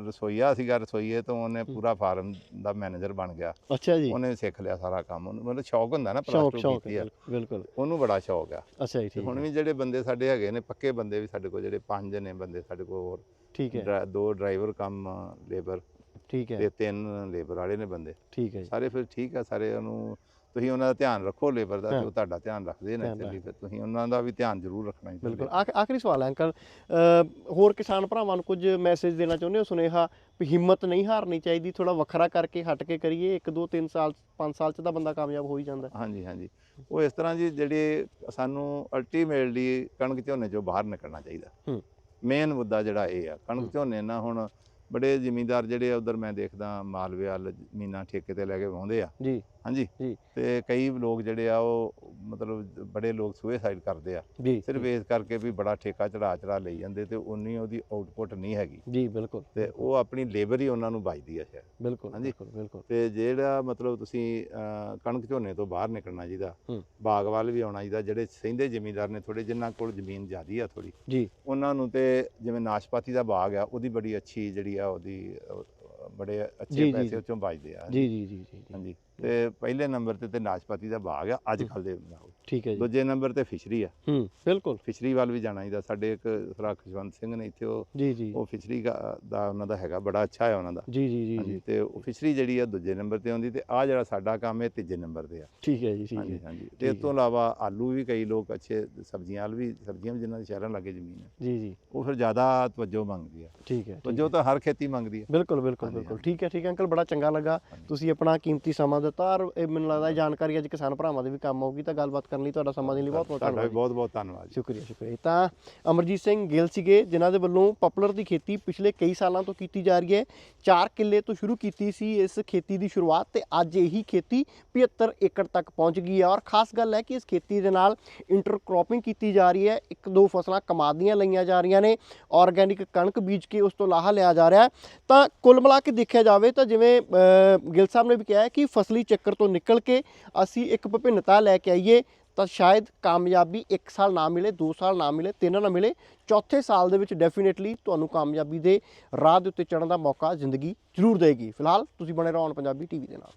ਰਸੋਈਆ ਸੀਗਾ ਰਸੋਈਏ ਤੋਂ ਉਹਨੇ ਪੂਰਾ ਫਾਰਮ ਦਾ ਮੈਨੇਜਰ ਬਣ ਗਿਆ। ਅੱਛਾ ਜੀ। ਉਹਨੇ ਸਿੱਖ ਲਿਆ ਸਾਰਾ ਕੰਮ। ਉਹਨੂੰ ਮਤਲਬ ਸ਼ੌਕ ਹੁੰਦਾ ਨਾ ਸ਼ੌਕ ਪਲੱਸ 2 ਸ਼ੌਕ ਕੀਤੀ ਆ। ਬਿਲਕੁਲ- ਉਹਨੂੰ ਬੜਾ ਸ਼ੌਕ ਆ। ਅੱਛਾ ਜੀ ਠੀਕ ਹੁਣ ਵੀ ਜਿਹੜੇ ਬੰਦੇ ਸਾਡੇ ਹੈਗੇ ਨੇ ਪੱਕੇ ਬੰਦੇ ਵੀ ਸਾਡੇ ਕੋਲ ਜਿਹੜੇ ਪੰਜ ਨੇ ਬੰਦੇ ਸਾਡੇ ਕੋਲ ਹੋਰ। ਠੀਕ ਹੈ। ਦੋ ਡਰਾਈਵਰ ਕੰਮ ਲੇਬਰ ਠੀਕ ਹੈ। ਤੇ ਤਿੰਨ ਲੇਬਰ ਵਾਲੇ ਨੇ ਬੰਦੇ। ਠੀਕ ਹੈ ਸਾਰੇ ਫਿਰ ਠੀਕ ਆ ਸਾਰੇ ਉਹਨੂੰ ਤੁਸੀਂ ਉਹਨਾਂ ਦਾ ਧਿਆਨ ਰੱਖੋ ਲੇਬਰ ਦਾ। ਤੇ ਉਹ ਤੁਹਾਡਾ ਧਿਆਨ ਰੱਖਦੇ ਨੇ ਚੱਲੀ ਫਿਰ ਤੁਸੀਂ ਉਹਨਾਂ ਦਾ ਵੀ ਧਿਆਨ ਜ਼ਰੂਰ ਰੱਖਣਾ ਚਾਹੀਦਾ ਬਿਲਕੁਲ। ਆਖ- ਆਖਰੀ ਸਵਾਲ ਹੈ ਅੰਕਲ। ਹੋਰ ਕਿਸਾਨ ਭਰਾਵਾਂ ਨੂੰ ਕੁਝ ਮੈਸੇਜ ਦੇਣਾ ਚਾਹੁੰਦੇ ਹੋ? ਸੁਨੇਹਾ ਵੀ ਹਿੰਮਤ ਨਹੀਂ ਹਾਰਨੀ ਚਾਹੀਦੀ ਥੋੜਾ ਵੱਖਰਾ ਕਰਕੇ ਹਟ ਕੇ ਕਰੀਏ। 1 2 3 ਸਾਲ 5 ਸਾਲ ਚ ਤਾਂ ਬੰਦਾ ਕਾਮਯਾਬ ਹੋ ਹੀ ਜਾਂਦਾ। ਹਾਂਜੀ ਹਾਂਜੀ। ਉਹ ਇਸ ਤਰ੍ਹਾਂ ਜੀ ਜਿਹੜੇ ਸਾਨੂੰ ਅਲਟੀਮੇਟਲੀ ਕਣਕ ਝੋਨੇ ਚੋਂ ਬਾਹਰ ਨਿਕਲਣਾ ਚਾਹੀਦਾ। ਮੇਨ ਮੁੱਦਾ ਜਿਹੜਾ ਇਹ ਆ ਕਣਕ ਝੋਨੇ ਨਾਲ ਹੁਣ ਬੜੇ ਜ਼ਿਮੀਂਦਾਰ ਜਿਹੜੇ ਉਧਰ ਮੈਂ ਦੇਖਦਾ ਮਾਲਵੇ ਵੱਲ ਜ਼ਮੀਨਾਂ ਠੇਕੇ ਤੇ ਲੈ ਕੇ ਵਾਹੁੰਦੇ ਆ। ਜੀ। ਹਾਂਜੀ ਜੀ। ਤੇ ਕਈ ਲੋਕ ਜਿਹੜੇ ਆ ਉਹ ਮਤਲਬ ਬੜੇ ਲੋਕ ਸੁਸਾਈਡ ਕਰਦੇ ਆ ਜੀ ਸਿਰਫ ਇਸ ਕਰਕੇ ਵੀ ਬੜਾ ਠੇਕਾ ਚੜਾ ਚੜਾ ਲਈ ਜਾਂਦੇ ਤੇ ਉਨੀ ਉਹਦੀ ਆਊਟਪੁੱਟ ਨਹੀਂ ਹੈਗੀ ਜੀ ਬਿਲਕੁਲ ਤੇ ਉਹ ਆਪਣੀ ਲੇਬਰ ਹੀ ਉਹਨਾਂ ਨੂੰ ਬਚਦੀ ਆ ਸ਼ਾਇਦ ਬਿਲਕੁਲ ਹਾਂਜੀ। ਬਿਲਕੁਲ ਤੇ ਜਿਹੜਾ ਮਤਲਬ ਤੁਸੀਂ ਕਣਕ ਝੋਨੇ ਤੋਂ ਬਾਹਰ ਨਿਕਲਣਾ ਚਾਹੀਦਾ ਹੂੰ। ਬਾਗ ਵੱਲ ਵੀ ਆਉਣਾ ਚਾਹੀਦਾ ਜਿਹੜੇ ਸਹਿੰਦੇ ਜ਼ਿਮੀਂਦਾਰ ਨੇ ਥੋੜੇ ਜਿਨ੍ਹਾਂ ਕੋਲ ਜ਼ਮੀਨ ਜ਼ਿਆਦੀ ਆ ਥੋੜੀ ਜੀ ਉਹਨਾਂ ਨੂੰ ਤੇ ਜਿਵੇਂ ਨਾਸ਼ਪਾਤੀ ਦਾ ਬਾਗ ਆ ਉਹਦੀ ਬੜੀ ਅੱਛੀ ਜਿਹੜੀ ਆ ਉਹਦੀ ਬੜੇ ਅੱਛੇ ਪੈਸੇ ਜੀ। ਉੱਚੋਂ ਬਚਦੇ ਆ ਜੀ ਜੀ ਜੀ। ਹਾਂਜੀ ਤੇ ਪਹਿਲੇ ਨੰਬਰ ਤੇ ਤੇ ਨਾਸ਼ਪਾਤੀ ਦਾ ਬਾਗ ਆ ਅੱਜ ਕੱਲ ਦੇ। ਠੀਕ ਹੈ ਜੀ। ਦੂਜੇ ਨੰਬਰ ਤੇ ਫਿਸ਼ਰੀ ਆ। ਹੂੰ ਬਿਲਕੁਲ। ਫਿਸ਼ਰੀ ਵੱਲ ਵੀ ਜਾਣਾ ਚਾਹੀਦਾ। ਸਾਡੇ ਇੱਕ ਸਰਾ ਖੁਸ਼ਵੰਤ ਸਿੰਘ ਨੇ ਇੱਥੇ ਉਹ ਜੀ ਜੀ। ਉਹ ਫਿਸ਼ਰੀ ਦਾ ਉਹਨਾਂ ਦਾ ਹੈਗਾ ਬੜਾ ਅੱਛਾ ਹੈ ਉਹਨਾਂ ਦਾ। ਜੀ ਜੀ ਜੀ ਤੇ ਉਹ ਫਿਸ਼ਰੀ ਜਿਹੜੀ ਆ ਦੂਜੇ ਨੰਬਰ ਤੇ ਆਉਂਦੀ ਤੇ ਆ ਜਿਹੜਾ ਸਾਡਾ ਕੰਮ ਹੈ ਤੀਜੇ ਨੰਬਰ ਤੇ ਆ। ਠੀਕ ਹੈ ਜੀ ਠੀਕ ਹੈ। ਹਾਂਜੀ। ਤੇ ਇਸ ਤੋਂ ਇਲਾਵਾ ਆਲੂ ਵੀ ਕਈ ਲੋਕ ਅੱਛੇ ਸਬਜ਼ੀਆਂ ਵਾਲ ਵੀ ਸਬਜ਼ੀਆਂ ਵੀ ਜਿਨ੍ਹਾਂ ਦੇ ਸ਼ਹਿਰਾਂ ਲਾਗੇ ਜ਼ਮੀਨ ਹੈ ਜੀ ਜੀ। ਉਹ ਫਿਰ ਜ਼ਿਆਦਾ ਤਵੱਜੋ ਮੰਗਦੀ ਆ। ਠੀਕ ਹੈ ਤਵੱਜੋ ਤਾਂ ਹਰ ਖੇਤੀ ਮੰਗਦੀ ਆ। ਬਿਲਕੁਲ ਬਿਲਕੁਲ ਬਿਲਕੁਲ। ਠੀਕ ਹੈ ਠੀਕ ਹੈ। ਅੰਕਲ ਬੜਾ ਚੰਗਾ ਲੱਗਾ। ਤੁਸੀਂ ਆਪਣਾ ਕੀਮਤੀ ਸਮਾਂ ਦਿੱਤਾ ਔਰ ਇਹ ਮੈਨੂੰ ਲੱਗਦਾ ਜਾਣਕਾਰੀ ਅੱਜ ਕਿਸਾਨ ਭਰਾਵਾਂ ਦੇ ਵੀ ਕੰਮ ਆਊਗੀ ਤਾਂ ਗੱਲਬਾਤ ਕਰਨ ਲਈ ਤੁਹਾਡਾ ਸਮਾਂ ਦੇਣ ਲਈ ਬਹੁਤ ਬਹੁਤ ਤੁਹਾਡਾ ਵੀ ਧੰਨਵਾਦ ਬਹੁਤ ਬਹੁਤ ਧੰਨਵਾਦ ਸ਼ੁਕਰੀਆ ਸ਼ੁਕਰੀਆ। ਤਾਂ ਅਮਰਜੀਤ ਸਿੰਘ ਗਿੱਲ ਸੀਗੇ ਜਿਨ੍ਹਾਂ ਦੇ ਵੱਲੋਂ ਪਪੂਲਰ ਦੀ ਖੇਤੀ ਪਿਛਲੇ ਕਈ ਸਾਲਾਂ ਤੋਂ ਕੀਤੀ ਜਾ ਰਹੀ ਹੈ। 4 ਕਿੱਲੇ ਤੋਂ ਸ਼ੁਰੂ ਕੀਤੀ ਸੀ ਇਸ ਖੇਤੀ ਦੀ ਸ਼ੁਰੂਆਤ ਤੇ ਅੱਜ ਇਹੀ ਖੇਤੀ 75 ਏਕੜ ਤੱਕ ਪਹੁੰਚ ਗਈ ਹੈ। ਔਰ ਖਾਸ ਗੱਲ ਹੈ ਕਿ ਇਸ ਖੇਤੀ ਦੇ ਨਾਲ ਇੰਟਰਕ੍ਰੋਪਿੰਗ ਕੀਤੀ ਜਾ ਰਹੀ ਹੈ। ਇੱਕ ਦੋ ਫਸਲਾਂ ਕਮਾਦੀਆਂ ਲਈਆਂ ਜਾ ਰਹੀਆਂ ਨੇ। ਆਰਗੈਨਿਕ ਕਣਕ ਬੀਜ ਕੇ ਉਸ ਤੋਂ ਲਾਹਾ ਲਿਆ ਜਾ ਰਿਹਾ ਹੈ। ਤਾਂ ਕੁੱਲ ਮਿਲਾ ਕੇ ਦੇਖਿਆ ਜਾਵੇ ਤਾਂ ਜਿਵੇਂ ਗਿੱਲ ਸਾਹਿਬ ਨੇ ਵੀ ਕਿਹਾ ਹੈ ਕਿ ਫਸਲੀ ਚੱਕਰ ਤੋਂ ਨਿਕਲ ਕੇ ਅਸੀਂ ਇੱਕ ਵਿਭਿੰਨਤਾ ਲੈ ਕੇ ਆਈਏ, ਤਾਂ ਸ਼ਾਇਦ ਕਾਮਯਾਬੀ 1 ਸਾਲ ਨਾ ਮਿਲੇ 2 ਸਾਲ ਨਾ ਮਿਲੇ 3 ਨਾ ਮਿਲੇ, ਚੌਥੇ ਸਾਲ ਦੇ ਵਿੱਚ ਡੈਫੀਨੇਟਲੀ ਤੁਹਾਨੂੰ ਕਾਮਯਾਬੀ ਦੇ ਰਾਹ ਦੇ ਉੱਤੇ ਚੜ੍ਹਨ ਦਾ ਮੌਕਾ ਜ਼ਿੰਦਗੀ ਜ਼ਰੂਰ ਦੇਗੀ। ਫਿਲਹਾਲ ਤੁਸੀਂ ਬਣੇ ਰਹੋ ਔਨ ਪੰਜਾਬੀ ਟੀਵੀ ਦੇ ਨਾਲ।